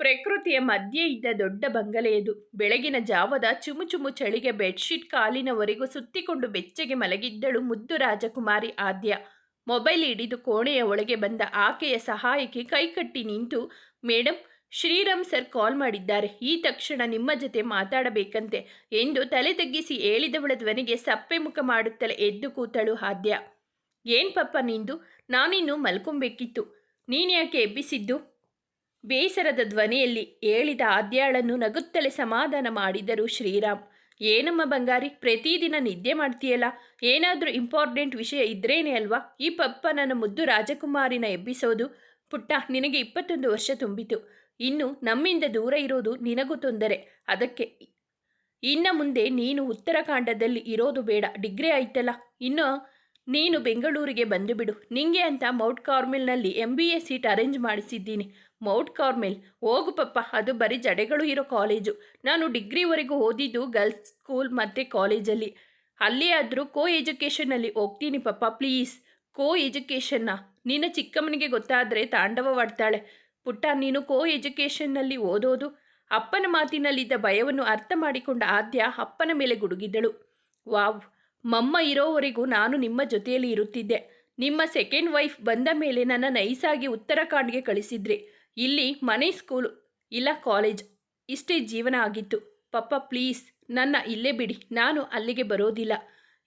ಪ್ರಕೃತಿಯ ಮಧ್ಯೆ ಇದ್ದ ದೊಡ್ಡ ಬಂಗಲೆಯದು ಬೆಳಗಿನ ಜಾವದ ಚುಮು ಚುಮು ಚಳಿಗೆ ಬೆಡ್ಶೀಟ್ ಕಾಲಿನವರೆಗೂ ಸುತ್ತಿಕೊಂಡು ಬೆಚ್ಚಗೆ ಮಲಗಿದ್ದಳು ಮುದ್ದು ರಾಜಕುಮಾರಿ ಆದ್ಯ. ಮೊಬೈಲ್ ಹಿಡಿದು ಕೋಣೆಯ ಒಳಗೆ ಬಂದ ಆಕೆಯ ಸಹಾಯಕ್ಕೆ ಕೈಕಟ್ಟಿ ನಿಂತು ಮೇಡಮ್ ಶ್ರೀರಾಮ್ ಸರ್ ಕಾಲ್ ಮಾಡಿದ್ದಾರೆ. ಈ ತಕ್ಷಣ ನಿಮ್ಮ ಜೊತೆ ಮಾತಾಡಬೇಕಂತೆ ಎಂದು ತಲೆ ತಗ್ಗಿಸಿ ಹೇಳಿದವಳ ಧ್ವನಿಗೆ ಸಪ್ಪೆ ಮುಖ ಮಾಡುತ್ತಲೇ ಎದ್ದು ಕೂತಳು ಆದ್ಯ. ಏನ್ ಪಪ್ಪ ನಿಂದು? ನಾನಿನ್ನು ಮಲ್ಕೊಬೇಕಿತ್ತು. ನೀನ್ಯಾಕೆ ಎಬ್ಬಿಸಿದ್ದು? ಬೇಸರದ ಧ್ವನಿಯಲ್ಲಿ ಹೇಳಿದ ಆದ್ಯಾಳನ್ನು ನಗುತ್ತಲೇ ಸಮಾಧಾನ ಮಾಡಿದರು ಶ್ರೀರಾಮ್. ಏನಮ್ಮ ಬಂಗಾರಿ, ಪ್ರತಿದಿನ ನಿದ್ದೆ ಮಾಡ್ತೀಯಲ್ಲ? ಏನಾದರೂ ಇಂಪಾರ್ಟೆಂಟ್ ವಿಷಯ ಇದ್ರೇನೆ ಅಲ್ವಾ? ಈ ಪಪ್ಪ ನನ್ನ ಮುದ್ದು ರಾಜಕುಮಾರಿನ ಎಬ್ಬಿಸೋದು. ಪುಟ್ಟ, ನಿನಗೆ ಇಪ್ಪತ್ತೊಂದು ವರ್ಷ ತುಂಬಿತು. ಇನ್ನು ನಮ್ಮಿಂದ ದೂರ ಇರೋದು ನಿನಗೂ ತೊಂದರೆ. ಅದಕ್ಕೆ ಇನ್ನು ಮುಂದೆ ನೀನು ಉತ್ತರಾಖಂಡದಲ್ಲಿ ಇರೋದು ಬೇಡ. ಡಿಗ್ರಿ ಆಯ್ತಲ್ಲ? ಇನ್ನು ನೀನು ಬೆಂಗಳೂರಿಗೆ ಬಂದು ಬಿಡು. ನಿಂಗೆ ಅಂತ Mount ಕಾರ್ಮೆಲ್ನಲ್ಲಿ M B A seat arrange ಮಾಡಿಸಿದ್ದೀನಿ. Mount Carmel, ಹೋಗು ಪಪ್ಪ, ಅದು ಬರೀ ಜಡೆಗಳು ಇರೋ ಕಾಲೇಜು. ನಾನು ಡಿಗ್ರಿವರೆಗೂ ಓದಿದ್ದು ಗರ್ಲ್ಸ್ ಸ್ಕೂಲ್ ಮತ್ತು ಕಾಲೇಜಲ್ಲಿ. ಅಲ್ಲಿ ಆದರೂ ಕೋ ಎಜುಕೇಷನಲ್ಲಿ ಹೋಗ್ತೀನಿ ಪಪ್ಪ, ಪ್ಲೀಸ್. ಕೋ ಎಜುಕೇಷನ್ನ ನಿನ್ನ ಚಿಕ್ಕಮ್ಮನಿಗೆ ಗೊತ್ತಾದರೆ ತಾಂಡವವಾಡ್ತಾಳೆ. ಪುಟ್ಟ, ನೀನು ಕೋ ಎಜುಕೇಷನ್ನಲ್ಲಿ ಓದೋದು? ಅಪ್ಪನ ಮಾತಿನಲ್ಲಿದ್ದ ಭಯವನ್ನು ಅರ್ಥ ಮಾಡಿಕೊಂಡ ಆದ್ಯ ಅಪ್ಪನ ಮೇಲೆ ಗುಡುಗಿದ್ದಳು. ವಾವ್ ಮಮ್ಮ ಇರೋವರೆಗೂ ನಾನು ನಿಮ್ಮ ಜೊತೆಯಲ್ಲಿ ಇರುತ್ತಿದ್ದೆ. ನಿಮ್ಮ ಸೆಕೆಂಡ್ ವೈಫ್ ಬಂದ ಮೇಲೆ ನನ್ನ ನೈಸಾಗಿ ಉತ್ತರಾಖಂಡ್ಗೆ ಕಳಿಸಿದ್ರಿ. ಇಲ್ಲಿ ಮನೆ ಸ್ಕೂಲು ಇಲ್ಲ ಕಾಲೇಜ್ ಇಷ್ಟೇ ಜೀವನ ಆಗಿತ್ತು. ಪಪ್ಪ ಪ್ಲೀಸ್ ನನ್ನ ಇಲ್ಲೇ ಬಿಡಿ. ನಾನು ಅಲ್ಲಿಗೆ ಬರೋದಿಲ್ಲ.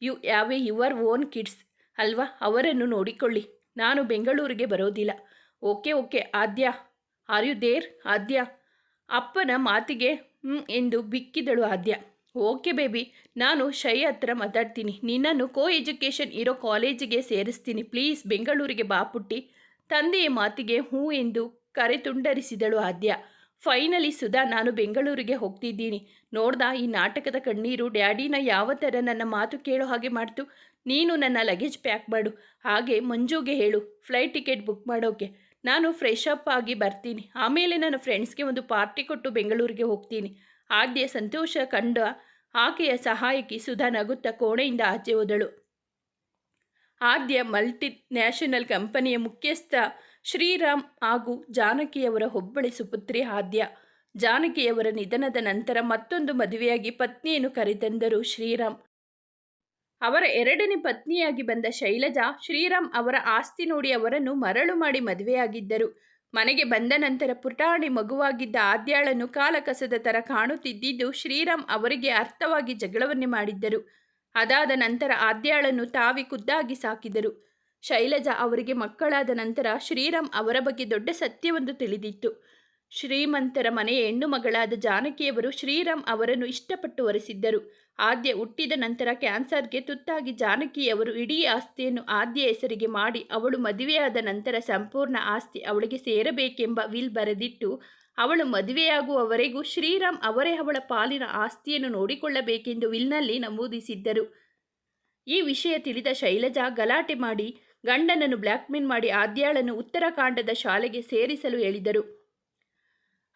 You have your own kids ಅಲ್ವಾ? ಅವರನ್ನು ನೋಡಿಕೊಳ್ಳಿ. ನಾನು ಬೆಂಗಳೂರಿಗೆ ಬರೋದಿಲ್ಲ. Okay okay Aadya. Are you there Aadya. ಅಪ್ಪನ ಮಾತಿಗೆ ಎಂದು ಬಿಕ್ಕಿದಳು ಆದ್ಯ. ಓಕೆ ಬೇಬಿ, ನಾನು ಶೈ ಹತ್ರ ಮಾತಾಡ್ತೀನಿ. ನಿನ್ನನ್ನು ಕೋ ಎಜುಕೇಷನ್ ಇರೋ ಕಾಲೇಜಿಗೆ ಸೇರಿಸ್ತೀನಿ. ಪ್ಲೀಸ್, ಬೆಂಗಳೂರಿಗೆ ಬಾ ಪುಟ್ಟಿ. ತಂದೆಯ ಮಾತಿಗೆ ಹೂ ಎಂದು ಕರೆ ತುಂಡರಿಸಿದಳು ಆದ್ಯ. ಫೈನಲಿ ಸುಧಾ, ನಾನು ಬೆಂಗಳೂರಿಗೆ ಹೋಗ್ತಿದ್ದೀನಿ. ನೋಡ್ದ, ಈ ನಾಟಕದ ಕಣ್ಣೀರು ಡ್ಯಾಡಿನ ಯಾವ ಥರ ನನ್ನ ಮಾತು ಕೇಳೋ ಹಾಗೆ ಮಾಡ್ತು. ನೀನು ನನ್ನ ಲಗೇಜ್ ಪ್ಯಾಕ್ ಮಾಡು. ಹಾಗೆ ಮಂಜುಗೆ ಹೇಳು, ಫ್ಲೈಟ್ ಟಿಕೆಟ್ ಬುಕ್ ಮಾಡೋಕೆ. ನಾನು ಫ್ರೆಶ್ ಅಪ್ ಆಗಿ ಬರ್ತೀನಿ. ಆಮೇಲೆ ನನ್ನ ಫ್ರೆಂಡ್ಸ್ಗೆ ಒಂದು ಪಾರ್ಟಿ ಕೊಟ್ಟು ಬೆಂಗಳೂರಿಗೆ ಹೋಗ್ತೀನಿ. ಆದ್ಯ ಸಂತೋಷ ಕಂಡ ಆಕೆಯ ಸಹಾಯಕಿ ಸುಧಾ ನಗುತ್ತ ಕೋಣೆಯಿಂದ ಆಚೆ ಹೋದಳು. ಆದ್ಯ ಮಲ್ಟಿ ನ್ಯಾಷನಲ್ ಕಂಪನಿಯ ಮುಖ್ಯಸ್ಥ ಶ್ರೀರಾಮ್ ಹಾಗೂ ಜಾನಕಿಯವರ ಒಬ್ಬಳೆ ಸುಪುತ್ರಿ ಆದ್ಯ. ಜಾನಕಿಯವರ ನಿಧನದ ನಂತರ ಮತ್ತೊಂದು ಮದುವೆಯಾಗಿ ಪತ್ನಿಯನ್ನು ಕರೆತಂದರು ಶ್ರೀರಾಮ್. ಅವರ ಎರಡನೇ ಪತ್ನಿಯಾಗಿ ಬಂದ ಶೈಲಜಾ ಶ್ರೀರಾಮ್ ಅವರ ಆಸ್ತಿ ನೋಡಿ ಅವರನ್ನು ಮರಳು ಮಾಡಿ ಮದುವೆಯಾಗಿದ್ದರು. ಮನೆಗೆ ಬಂದ ನಂತರ ಪುಟಾಣಿ ಮಗುವಾಗಿದ್ದ ಆದ್ಯಾಳನ್ನು ಕಾಲಕಸದ ತರ ಕಾಣುತ್ತಿದ್ದಿದ್ದು ಶ್ರೀರಾಮ್ ಅವರಿಗೆ ಅರ್ಥವಾಗಿ ಜಗಳವನ್ನೇ ಮಾಡಿದ್ದರು. ಅದಾದ ನಂತರ ಆದ್ಯಾಳನ್ನು ತಾವಿ ಖುದ್ದಾಗಿ ಸಾಕಿದರು. ಶೈಲಜಾ ಅವರಿಗೆ ಮಕ್ಕಳಾದ ನಂತರ ಶ್ರೀರಾಮ್ ಅವರ ಬಗ್ಗೆ ದೊಡ್ಡ ಸತ್ಯವೊಂದು ತಿಳಿದಿತ್ತು. ಶ್ರೀಮಂತರ ಮನೆಯ ಹೆಣ್ಣು ಮಗಳಾದ ಜಾನಕಿಯವರು ಶ್ರೀರಾಮ್ ಅವರನ್ನು ಇಷ್ಟಪಟ್ಟು ಒರೆಸಿದ್ದರು. ಆದ್ಯ ಹುಟ್ಟಿದ ನಂತರ ಕ್ಯಾನ್ಸರ್ಗೆ ತುತ್ತಾಗಿ ಜಾನಕಿಯವರು ಇಡೀ ಆಸ್ತಿಯನ್ನು ಆದ್ಯ ಹೆಸರಿಗೆ ಮಾಡಿ ಅವಳು ಮದುವೆಯಾದ ನಂತರ ಸಂಪೂರ್ಣ ಆಸ್ತಿ ಅವಳಿಗೆ ಸೇರಬೇಕೆಂಬ ವಿಲ್ ಬರೆದಿಟ್ಟು, ಅವಳು ಮದುವೆಯಾಗುವವರೆಗೂ ಶ್ರೀರಾಮ್ ಅವರೇ ಅವಳ ಪಾಲಿನ ಆಸ್ತಿಯನ್ನು ನೋಡಿಕೊಳ್ಳಬೇಕೆಂದು ವಿಲ್ನಲ್ಲಿ ನಮೂದಿಸಿದ್ದರು. ಈ ವಿಷಯ ತಿಳಿದ ಶೈಲಜಾ ಗಲಾಟೆ ಮಾಡಿ ಗಂಡನನ್ನು ಬ್ಲ್ಯಾಕ್ಮೇಲ್ ಮಾಡಿ ಆದ್ಯಾಳನ್ನು ಉತ್ತರಾಖಂಡದ ಶಾಲೆಗೆ ಸೇರಿಸಲು ಹೇಳಿದರು.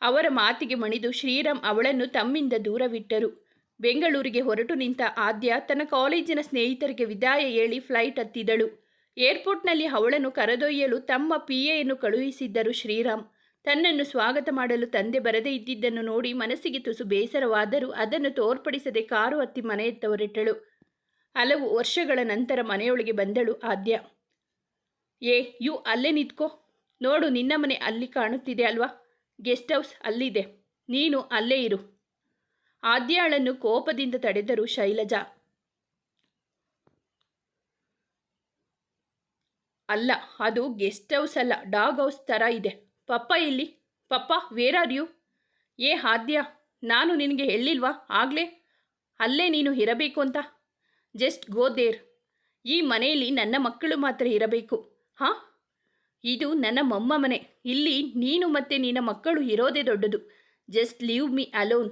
ಅವರ ಮಾತಿಗೆ ಮಣಿದು ಶ್ರೀರಾಮ್ ಅವಳನ್ನು ತಮ್ಮಿಂದ ದೂರವಿಟ್ಟರು. ಬೆಂಗಳೂರಿಗೆ ಹೊರಟು ನಿಂತ ಆದ್ಯ ತನ್ನ ಕಾಲೇಜಿನ ಸ್ನೇಹಿತರಿಗೆ ವಿದಾಯ ಹೇಳಿ ಫ್ಲೈಟ್ ಹತ್ತಿದಳು. ಏರ್ಪೋರ್ಟ್ನಲ್ಲಿ ಅವಳನ್ನು ಕರೆದೊಯ್ಯಲು ತಮ್ಮ ಪಿ ಎಯನ್ನು ಕಳುಹಿಸಿದ್ದರು ಶ್ರೀರಾಮ್. ತನ್ನನ್ನು ಸ್ವಾಗತ ಮಾಡಲು ತಂದೆ ಬರದೇ ಇದ್ದಿದ್ದನ್ನು ನೋಡಿ ಮನಸ್ಸಿಗೆ ತುಸು ಬೇಸರವಾದರೂ ಅದನ್ನು ತೋರ್ಪಡಿಸದೆ ಕಾರು ಹತ್ತಿ ಮನೆಯತ್ತ ಹೊರಟಳು ಹಲವು ವರ್ಷಗಳ ನಂತರ ಮನೆಯೊಳಗೆ ಬಂದಳು ಆದ್ಯ. ಏ, ಯು ಅಲ್ಲೇ ನಿಂತ್ಕೋ. ನೋಡು, ನಿನ್ನ ಮನೆ ಅಲ್ಲಿ ಕಾಣುತ್ತಿದೆ ಅಲ್ವಾ? ಗೆಸ್ಟ್ ಹೌಸ್ ಅಲ್ಲಿದೆ. ನೀನು ಅಲ್ಲೇ ಇರು. ಆದ್ಯಾಳನ್ನು ಕೋಪದಿಂದ ತಡೆದರು ಶೈಲಜಾ. ಅಲ್ಲ, ಅದು ಗೆಸ್ಟ್ ಹೌಸ್ ಅಲ್ಲ, ಡಾಗ್ ಹೌಸ್ ಥರ ಇದೆ. ಪಪ್ಪ ಇಲ್ಲಿ ಪಪ್ಪ ವೇರ್ ಆರ್ ಯು ಏ ಆದ್ಯ, ನಾನು ನಿನಗೆ ಹೇಳಿಲ್ವಾ? ಆಗಲೇ? ಅಲ್ಲೇ ನೀನು ಇರಬೇಕು ಅಂತ? ಜಸ್ಟ್ ಗೋ ದೇರ್ ಈ ಮನೆಯಲ್ಲಿ ನನ್ನ ಮಕ್ಕಳು ಮಾತ್ರ ಇರಬೇಕು. ಹಾಂ? ಇದು ನನ್ನ ಮೊಮ್ಮ ಮನೆ ಇಲ್ಲಿ ನೀನು ಮತ್ತೆ ನಿನ್ನ ಮಕ್ಕಳು ಇರೋದೇ ದೊಡ್ಡದು. Just leave me alone.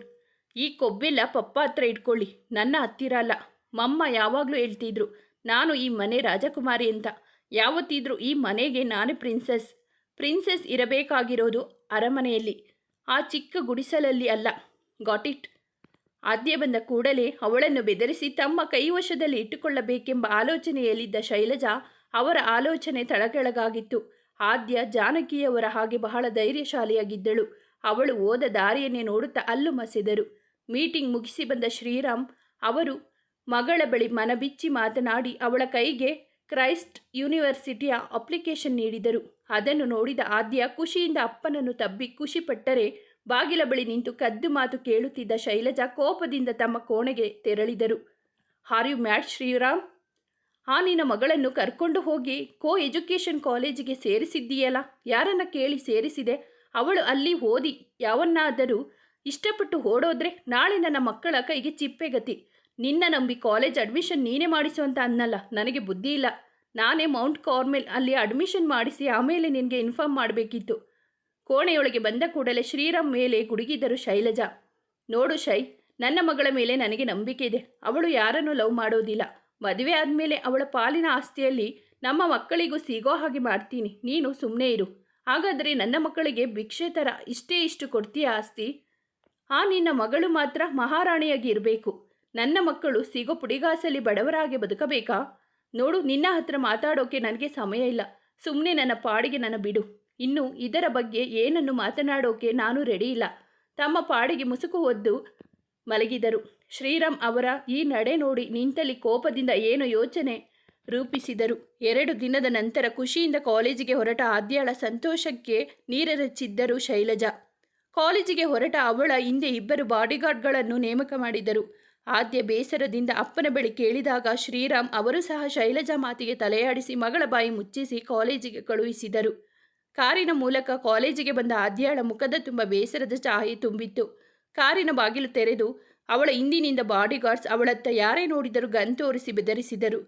ಈ ಕೊಬ್ಬೆಲ್ಲ ಪಪ್ಪ ಹತ್ರ ಇಟ್ಕೊಳ್ಳಿ. ನನ್ನ ಹತ್ತಿರ ಅಲ್ಲ. ಮಮ್ಮ ಯಾವಾಗಲೂ ಹೇಳ್ತಿದ್ರು, ನಾನು ಈ ಮನೆ ರಾಜಕುಮಾರಿ ಅಂತ. ಯಾವತ್ತಿದ್ರು ಈ ಮನೆಗೆ ನಾನು ಪ್ರಿನ್ಸೆಸ್. ಪ್ರಿನ್ಸೆಸ್ ಇರಬೇಕಾಗಿರೋದು ಅರಮನೆಯಲ್ಲಿ. ಆ ಚಿಕ್ಕ ಗುಡಿಸಲಲ್ಲಿ ಅಲ್ಲ. Got it. ಆದ್ಯ ಬಂದ ಕೂಡಲೇ ಅವಳನ್ನು ಬೆದರಿಸಿ ತಮ್ಮ ಕೈವಶದಲ್ಲಿ ಇಟ್ಟುಕೊಳ್ಳಬೇಕೆಂಬ ಆಲೋಚನೆಯಲ್ಲಿದ್ದ ಶೈಲಜಾ ಅವರ ಆಲೋಚನೆ ತಳಕೆಳಗಾಗಿತ್ತು. ಆದ್ಯ ಜಾನಕಿಯವರ ಹಾಗೆ ಬಹಳ ಧೈರ್ಯಶಾಲಿಯಾಗಿದ್ದಳು. ಅವಳು ಓದ ದಾರಿಯನ್ನೇ ನೋಡುತ್ತಾ ಅಲ್ಲು ಮಸೆದರು. ಮೀಟಿಂಗ್ ಮುಗಿಸಿ ಬಂದ ಶ್ರೀರಾಮ್, ಅವರು ಮಗಳ ಬಳಿ ಮನಬಿಚ್ಚಿ ಮಾತನಾಡಿ ಅವಳ ಕೈಗೆ ಕ್ರೈಸ್ಟ್ ಯೂನಿವರ್ಸಿಟಿಯ ಅಪ್ಲಿಕೇಶನ್ ನೀಡಿದರು. ಅದನ್ನು ನೋಡಿದ ಆದ್ಯ ಖುಷಿಯಿಂದ ಅಪ್ಪನನ್ನು ತಬ್ಬಿ ಖುಷಿಪಟ್ಟರೆ ಬಾಗಿಲ ಬಳಿ ನಿಂತು ಕದ್ದು ಮಾತು ಕೇಳುತ್ತಿದ್ದ ಶೈಲಜಾ ಕೋಪದಿಂದ ತಮ್ಮ ಕೋಣೆಗೆ ತೆರಳಿದರು. Are you mad Shriram? ಆ ನಿನ್ನ ಮಗಳನ್ನು ಕರ್ಕೊಂಡು ಹೋಗಿ ಕೋ ಎಜುಕೇಷನ್ ಕಾಲೇಜಿಗೆ ಸೇರಿಸಿದ್ದೀಯಲ್ಲ? ಯಾರನ್ನ ಕೇಳಿ ಸೇರಿಸಿದೆ? ಅವಳು ಅಲ್ಲಿ ಓದಿ ಯಾವನ್ನಾದರೂ ಇಷ್ಟಪಟ್ಟು ಓಡೋದ್ರೆ ನಾಳೆ ನನ್ನ ಮಕ್ಕಳ ಕೈಗೆ ಚಿಪ್ಪೆಗತಿ ನಿನ್ನ ನಂಬಿ ಕಾಲೇಜ್ ಅಡ್ಮಿಷನ್ ನೀನೇ ಮಾಡಿಸು ಅಂತ ಅನ್ನಲ್ಲ. ನನಗೆ ಬುದ್ಧಿ ಇಲ್ಲ. ನಾನೇ ಮೌಂಟ್ ಕಾರ್ಮೆಲ್ ಅಲ್ಲಿ ಅಡ್ಮಿಷನ್ ಮಾಡಿಸಿ ಆಮೇಲೆ ನಿನಗೆ ಇನ್ಫಾರ್ಮ್ ಮಾಡಬೇಕಿತ್ತು. ಕೋಣೆಯೊಳಗೆ ಬಂದ ಕೂಡಲೇ ಶ್ರೀರಾಮ್ ಮೇಲೆ ಗುಡುಗಿದರು ಶೈಲಜಾ. ನೋಡು ಶೈ, ನನ್ನ ಮಗಳ ಮೇಲೆ ನನಗೆ ನಂಬಿಕೆ ಇದೆ. ಅವಳು ಯಾರನ್ನೂ ಲವ್ ಮಾಡೋದಿಲ್ಲ. ಮದುವೆ ಆದಮೇಲೆ ಅವಳ ಪಾಲಿನ ಆಸ್ತಿಯಲ್ಲಿ ನಮ್ಮ ಮಕ್ಕಳಿಗೂ ಸಿಗೋ ಹಾಗೆ ಮಾಡ್ತೀನಿ. ನೀನು ಸುಮ್ಮನೆ ಇರು. ಹಾಗಾದರೆ ನನ್ನ ಮಕ್ಕಳಿಗೆ ಭಿಕ್ಷೆ ಥರ ಇಷ್ಟೇ ಇಷ್ಟು ಕೊಡ್ತೀಯ ಆಸ್ತಿ? ಆ ನಿನ್ನ ಮಗಳು ಮಾತ್ರ ಮಹಾರಾಣಿಯಾಗಿ ಇರಬೇಕು. ನನ್ನ ಮಕ್ಕಳು ಸಿಗೋ ಪುಡಿಗಾಸಲ್ಲಿ ಬಡವರಾಗಿ ಬದುಕಬೇಕಾ? ನೋಡು, ನಿನ್ನ ಹತ್ರ ಮಾತಾಡೋಕೆ ನನಗೆ ಸಮಯ ಇಲ್ಲ. ಸುಮ್ಮನೆ ನನ್ನ ಪಾಡಿಗೆ ನನ್ನ ಬಿಡು. ಇನ್ನು ಇದರ ಬಗ್ಗೆ ಏನನ್ನು ಮಾತನಾಡೋಕೆ ನಾನು ರೆಡಿ ಇಲ್ಲ. ತಮ್ಮ ಪಾಡಿಗೆ ಮುಸುಕು ಹೊದ್ದು ಮಲಗಿದರು. ಶ್ರೀರಾಮ್ ಅವರ ಈ ನಡೆ ನೋಡಿ ನಿಂತಲ್ಲಿ ಕೋಪದಿಂದ ಏನು ಯೋಚನೆ ರೂಪಿಸಿದರು. ಎರಡು ದಿನದ ನಂತರ ಖುಷಿಯಿಂದ ಕಾಲೇಜಿಗೆ ಹೊರಟ ಆದ್ಯಾಳ ಸಂತೋಷಕ್ಕೆ ನೀರೆರಚಿದ್ದರು ಶೈಲಜಾ. ಕಾಲೇಜಿಗೆ ಹೊರಟ ಅವಳ ಹಿಂದೆ ಇಬ್ಬರು ಬಾಡಿಗಾರ್ಡ್ಗಳನ್ನು ನೇಮಕ ಮಾಡಿದರು. ಆದ್ಯ ಬೇಸರದಿಂದ ಅಪ್ಪನ ಬಳಿ ಕೇಳಿದಾಗ ಶ್ರೀರಾಮ್ ಅವರು ಸಹ ಶೈಲಜಾ ಮಾತಿಗೆ ತಲೆಯಾಡಿಸಿ ಮಗಳ ಬಾಯಿ ಮುಚ್ಚಿಸಿ ಕಾಲೇಜಿಗೆ ಕಳುಹಿಸಿದರು. ಕಾರಿನ ಮೂಲಕ ಕಾಲೇಜಿಗೆ ಬಂದ ಆದ್ಯಾಳ ಮುಖದ ತುಂಬ ಬೇಸರದ ಛಾಯೆ ತುಂಬಿತ್ತು. ಕಾರಿನ ಬಾಗಿಲು ತೆರೆದು ಅವಳ ಹಿಂದಿನಿಂದ ಬಾಡಿಗಾರ್ಡ್ಸ್ ಅವಳತ್ತ ಯಾರೇ ನೋಡಿದರೂ ಗನ್ ತೋರಿಸಿ ಬೆದರಿಸಿದರು.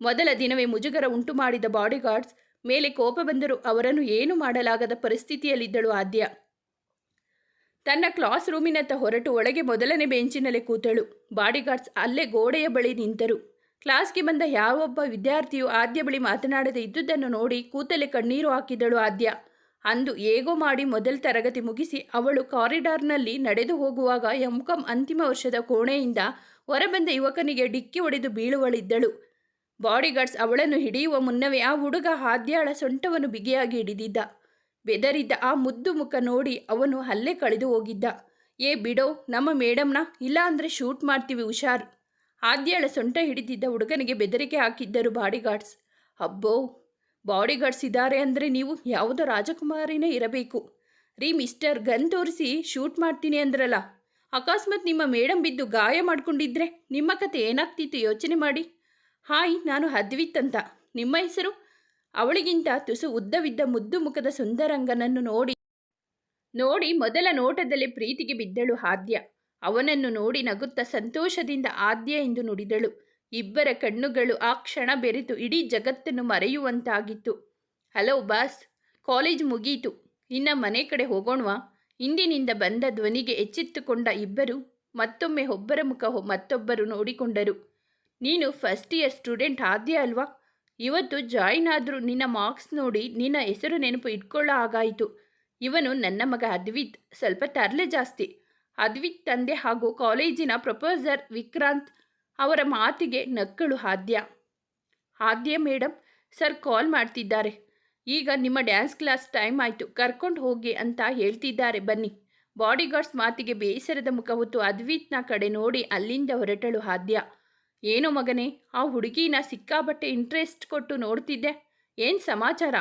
ಮೊದಲ ದಿನವೇ ಮುಜುಗರ ಉಂಟು ಮಾಡಿದ ಬಾಡಿಗಾರ್ಡ್ಸ್ ಮೇಲೆ ಕೋಪ ಬಂದರೂ ಅವರನ್ನು ಏನು ಮಾಡಲಾಗದ ಪರಿಸ್ಥಿತಿಯಲ್ಲಿದ್ದಳು ಆದ್ಯ. ತನ್ನ ಕ್ಲಾಸ್ ರೂಮಿನತ್ತ ಹೊರಟು ಒಳಗೆ ಮೊದಲನೇ ಬೆಂಚಿನಲ್ಲಿ ಕೂತಳು. ಬಾಡಿಗಾರ್ಡ್ಸ್ ಅಲ್ಲೇ ಗೋಡೆಯ ಬಳಿ ನಿಂತರು. ಕ್ಲಾಸ್ಗೆ ಬಂದ ಯಾವೊಬ್ಬ ವಿದ್ಯಾರ್ಥಿಯು ಆದ್ಯ ಬಳಿ ಮಾತನಾಡದೆ ಇದ್ದುದನ್ನು ನೋಡಿ ಕೂತಲೆ ಕಣ್ಣೀರು ಹಾಕಿದಳು ಆದ್ಯ. ಅಂದು ಹೇಗೋ ಮಾಡಿ ಮೊದಲ ತರಗತಿ ಮುಗಿಸಿ ಅವಳು ಕಾರಿಡಾರ್ನಲ್ಲಿ ನಡೆದು ಹೋಗುವಾಗ ಎಂಕಂ ಅಂತಿಮ ವರ್ಷದ ಕೋಣೆಯಿಂದ ಹೊರಬಂದ ಯುವಕನಿಗೆ ಡಿಕ್ಕಿ ಹೊಡೆದು ಬೀಳುವಳಿದ್ದಳು. ಬಾಡಿಗಾರ್ಡ್ಸ್ ಅವಳನ್ನು ಹಿಡಿಯುವ ಮುನ್ನವೇ ಆ ಹುಡುಗ ಹಾದ್ಯಾಳ ಸೊಂಟವನ್ನು ಬಿಗಿಯಾಗಿ ಹಿಡಿದಿದ್ದ. ಬೆದರಿದ್ದ ಆ ಮುದ್ದು ಮುಖ ನೋಡಿ ಅವನು ಹಲ್ಲೆ ಕಳೆದು ಹೋಗಿದ್ದ. ಏ ಬಿಡೋ, ನಮ್ಮ ಮೇಡಮ್ನ, ಇಲ್ಲ ಅಂದರೆ ಶೂಟ್ ಮಾಡ್ತೀವಿ ಹುಷಾರ್. ಆದ್ಯಾಳ ಸೊಂಟ ಹಿಡಿದಿದ್ದ ಹುಡುಗನಿಗೆ ಬೆದರಿಕೆ ಹಾಕಿದ್ದರು ಬಾಡಿಗಾರ್ಡ್ಸ್. ಅಬ್ಬೋ ಬಾಡಿಗಾರ್ಡ್ಸ್ ಇದ್ದಾರೆ ಅಂದರೆ ನೀವು ಯಾವುದೋ ರಾಜಕುಮಾರಿನೇ ಇರಬೇಕು. ರೀ ಮಿಸ್ಟರ್, ಗನ್ ತೋರಿಸಿ ಶೂಟ್ ಮಾಡ್ತೀನಿ ಅಂದ್ರಲ್ಲ. ಅಕಸ್ಮಾತ್ ನಿಮ್ಮ ಮೇಡಮ್ ಬಿದ್ದು ಗಾಯ ಮಾಡ್ಕೊಂಡಿದ್ರೆ ನಿಮ್ಮ ಕತೆ ಏನಾಗ್ತಿತ್ತು ಯೋಚನೆ ಮಾಡಿ. ಹಾಯ್, ನಾನು ಅದ್ವಿತ್ ಅಂತ. ನಿಮ್ಮ ಹೆಸರು? ಅವಳಿಗಿಂತ ತುಸು ಉದ್ದವಿದ್ದ ಮುದ್ದು ಮುಖದ ಸುಂದರಂಗನನ್ನು ನೋಡಿ. ನೋಡಿ, ಮೊದಲ ನೋಟದಲ್ಲಿ ಪ್ರೀತಿಗೆ ಬಿದ್ದಳು ಆದ್ಯ. ಅವನನ್ನು ನೋಡಿ ನಗುತ್ತ ಸಂತೋಷದಿಂದ ಆದ್ಯ ಎಂದು ನುಡಿದಳು. ಇಬ್ಬರ ಕಣ್ಣುಗಳು ಆ ಕ್ಷಣ ಬೆರೆತು ಇಡೀ ಜಗತ್ತನ್ನು ಮರೆಯುವಂತಾಗಿತ್ತು. ಹಲೋ ಬಾಸ್, ಕಾಲೇಜ್ ಮುಗೀತು. ಇನ್ನ ಮನೆ ಕಡೆ ಹೋಗೋಣವಾ? ಹಿಂದಿನಿಂದ ಬಂದ ಧ್ವನಿಗೆ ಎಚ್ಚೆತ್ತುಕೊಂಡ ಇಬ್ಬರು ಮತ್ತೊಮ್ಮೆ ಒಬ್ಬರ ಮುಖ ಮತ್ತೊಬ್ಬರು ನೋಡಿಕೊಂಡರು. ನೀನು ಫಸ್ಟ್ ಇಯರ್ ಸ್ಟೂಡೆಂಟ್ ಆದ್ಯ ಅಲ್ವಾ? ಇವತ್ತು ಜಾಯಿನ್ ಆದರೂ ನಿನ್ನ ಮಾರ್ಕ್ಸ್ ನೋಡಿ ನಿನ್ನ ಹೆಸರು ನೆನಪು ಇಟ್ಕೊಳ್ಳೋ ಹಾಗಾಯಿತು. ಇವನು ನನ್ನ ಮಗ ಅದ್ವಿತ್. ಸ್ವಲ್ಪ ತರಲೆ ಜಾಸ್ತಿ. ಅದ್ವಿತ್ ತಂದೆ ಹಾಗೂ ಕಾಲೇಜಿನ ಪ್ರೊಫೆಸರ್ ವಿಕ್ರಾಂತ್ ಅವರ ಮಾತಿಗೆ ನಕ್ಕಳು ಹಾದ್ಯ. ಆದ್ಯ ಮೇಡಮ್ ಸರ್ ಕಾಲ್ ಮಾಡ್ತಿದ್ದಾರೆ. ಈಗ ನಿಮ್ಮ ಡ್ಯಾನ್ಸ್ ಕ್ಲಾಸ್ ಟೈಮ್ ಆಯಿತು, ಕರ್ಕೊಂಡು ಹೋಗಿ ಅಂತ ಹೇಳ್ತಿದ್ದಾರೆ, ಬನ್ನಿ. ಬಾಡಿಗಾರ್ಡ್ಸ್ ಮಾತಿಗೆ ಬೇಸರದ ಮುಖ ಹೊತ್ತು ಅದ್ವಿತ್ನ ಕಡೆ ನೋಡಿ ಅಲ್ಲಿಂದ ಹೊರಟಳು ಹಾದ್ಯ. ಏನು ಮಗನೇ, ಆ ಹುಡುಗಿನ ಸಿಕ್ಕಾಬಟ್ಟೆ ಇಂಟ್ರೆಸ್ಟ್ ಕೊಟ್ಟು ನೋಡ್ತಿದ್ದೆ. ಏನು ಸಮಾಚಾರ?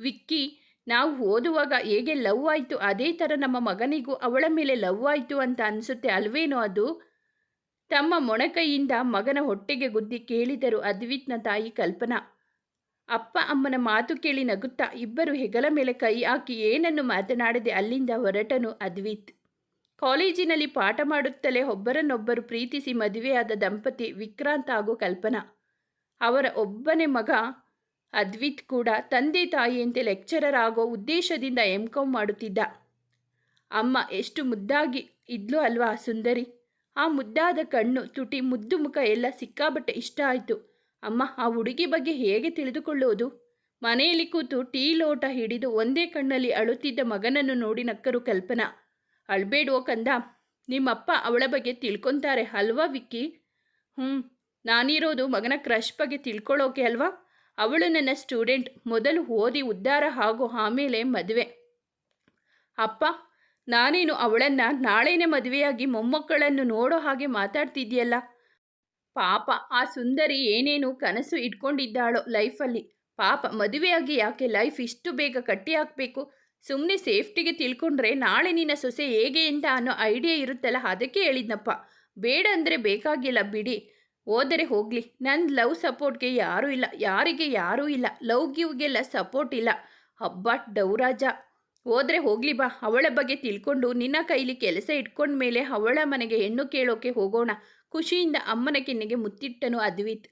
ವಿಕ್ಕಿ, ನಾವು ಓದುವಾಗ ಹೇಗೆ ಲವ್ ಆಯಿತು, ಅದೇ ಥರ ನಮ್ಮ ಮಗನಿಗೂ ಅವಳ ಮೇಲೆ ಲವ್ ಆಯಿತು ಅಂತ ಅನಿಸುತ್ತೆ ಅಲ್ವೇನೋ ಅದು? ತಮ್ಮ ಮೊಣಕೈಯಿಂದ ಮಗನ ಹೊಟ್ಟೆಗೆ ಗುದ್ದಿ ಕೇಳಿದರು ಅದ್ವಿತ್ನ ತಾಯಿ ಕಲ್ಪನಾ. ಅಪ್ಪ ಅಮ್ಮನ ಮಾತು ಕೇಳಿ ನಗುತ್ತಾ ಇಬ್ಬರು ಹೆಗಲ ಮೇಲೆ ಕೈ ಹಾಕಿ ಏನನ್ನು ಮಾತನಾಡದೆ ಅಲ್ಲಿಂದ ಹೊರಟನು ಅದ್ವಿತ್. ಕಾಲೇಜಿನಲ್ಲಿ ಪಾಠ ಮಾಡುತ್ತಲೇ ಒಬ್ಬರನ್ನೊಬ್ಬರು ಪ್ರೀತಿಸಿ ಮದುವೆಯಾದ ದಂಪತಿ ವಿಕ್ರಾಂತ್ ಹಾಗೂ ಕಲ್ಪನಾ. ಅವರ ಒಬ್ಬನೇ ಮಗ ಅದ್ವಿತ್ ಕೂಡ ತಂದೆ ತಾಯಿಯಂತೆ ಲೆಕ್ಚರರ್ ಆಗೋ ಉದ್ದೇಶದಿಂದ ಎಂ ಕಾಂ ಮಾಡುತ್ತಿದ್ದ. ಅಮ್ಮ ಎಷ್ಟು ಮುದ್ದಾಗಿ ಇದ್ಲು ಅಲ್ವಾ ಸುಂದರಿ. ಆ ಮುದ್ದಾದ ಕಣ್ಣು, ತುಟಿ, ಮುದ್ದು ಮುಖ ಎಲ್ಲ ಸಿಕ್ಕಾಬಟ್ಟೆ ಇಷ್ಟ ಆಯಿತು. ಅಮ್ಮ, ಆ ಹುಡುಗಿ ಬಗ್ಗೆ ಹೇಗೆ ತಿಳಿದುಕೊಳ್ಳುವುದು ಮನೆಯಲ್ಲಿ ಕೂತು ಟೀ ಲೋಟ ಹಿಡಿದು ಒಂದೇ ಕಣ್ಣಲ್ಲಿ ಅಳುತ್ತಿದ್ದ ಮಗನನ್ನು ನೋಡಿ ನಕ್ಕರು ಕಲ್ಪನಾ. ಅಳ್ಬೇಡುವ ಕಂದ? ನಿಮ್ಮಪ್ಪ ಅವಳ ಬಗ್ಗೆ ತಿಳ್ಕೊಂತಾರೆ ಅಲ್ವಾ ವಿಕ್ಕಿ? ಹ್ಞೂ ನಾನಿರೋದು ಮಗನ ಕ್ರಶ್ ಬಗ್ಗೆ ತಿಳ್ಕೊಳ್ಳೋಕೆ ಅಲ್ವಾ? ಅವಳು ನನ್ನ ಸ್ಟೂಡೆಂಟ್, ಮೊದಲು ಓದಿ ಉದ್ಧಾರ ಹಾಗೂ ಆಮೇಲೆ ಮದುವೆ. ಅಪ್ಪ ನಾನೇನು ಅವಳನ್ನು ನಾಳೆನೇ ಮದುವೆಯಾಗಿ ಮೊಮ್ಮಕ್ಕಳನ್ನು ನೋಡೋ ಹಾಗೆ ಮಾತಾಡ್ತಿದ್ಯಲ್ಲ? ಪಾಪ, ಆ ಸುಂದರಿ ಏನೇನು ಕನಸು ಇಟ್ಕೊಂಡಿದ್ದಾಳೋ ಲೈಫಲ್ಲಿ. ಪಾಪ, ಮದುವೆಯಾಗಿ ಯಾಕೆ ಲೈಫ್ ಇಷ್ಟು ಬೇಗ ಕಟ್ಟಿ ಹಾಕಬೇಕು ಸುಮ್ಮನೆ ಸೇಫ್ಟಿಗೆ ತಿಳ್ಕೊಂಡ್ರೆ ನಾಳೆ ನಿನ್ನ ಸೊಸೆ ಹೇಗೆ ಅಂತ ಅನ್ನೋ ಐಡಿಯಾ ಇರುತ್ತಲ್ಲ, ಅದಕ್ಕೆ ಹೇಳಿದ್ನಪ್ಪ. ಬೇಡ ಅಂದರೆ ಬೇಕಾಗಿಲ್ಲ ಬಿಡಿ. ಹೋದರೆ ಹೋಗಲಿ. ನನ್ನ ಲವ್ ಸಪೋರ್ಟ್ಗೆ ಯಾರೂ ಇಲ್ಲ. ಯಾರಿಗೆ ಯಾರೂ ಇಲ್ಲ. ಲವ್ ಗಿವ್ಗೆಲ್ಲ ಸಪೋರ್ಟ್ ಇಲ್ಲ. ಹಬ್ಬ ಡೌರಾಜ ಹೋದರೆ ಹೋಗ್ಲಿ ಬಾ, ಅವಳ ಬಗ್ಗೆ ತಿಳ್ಕೊಂಡು ನಿನ್ನ ಕೈಲಿ ಕೆಲಸ ಇಟ್ಕೊಂಡ ಮೇಲೆ ಅವಳ ಮನೆಗೆ ಹೆಣ್ಣು ಕೇಳೋಕೆ ಹೋಗೋಣ. ಖುಷಿಯಿಂದ ಅಮ್ಮನ ಕೆನ್ನೆಗೆ ಮುತ್ತಿಟ್ಟನು ಅದ್ವಿತ್.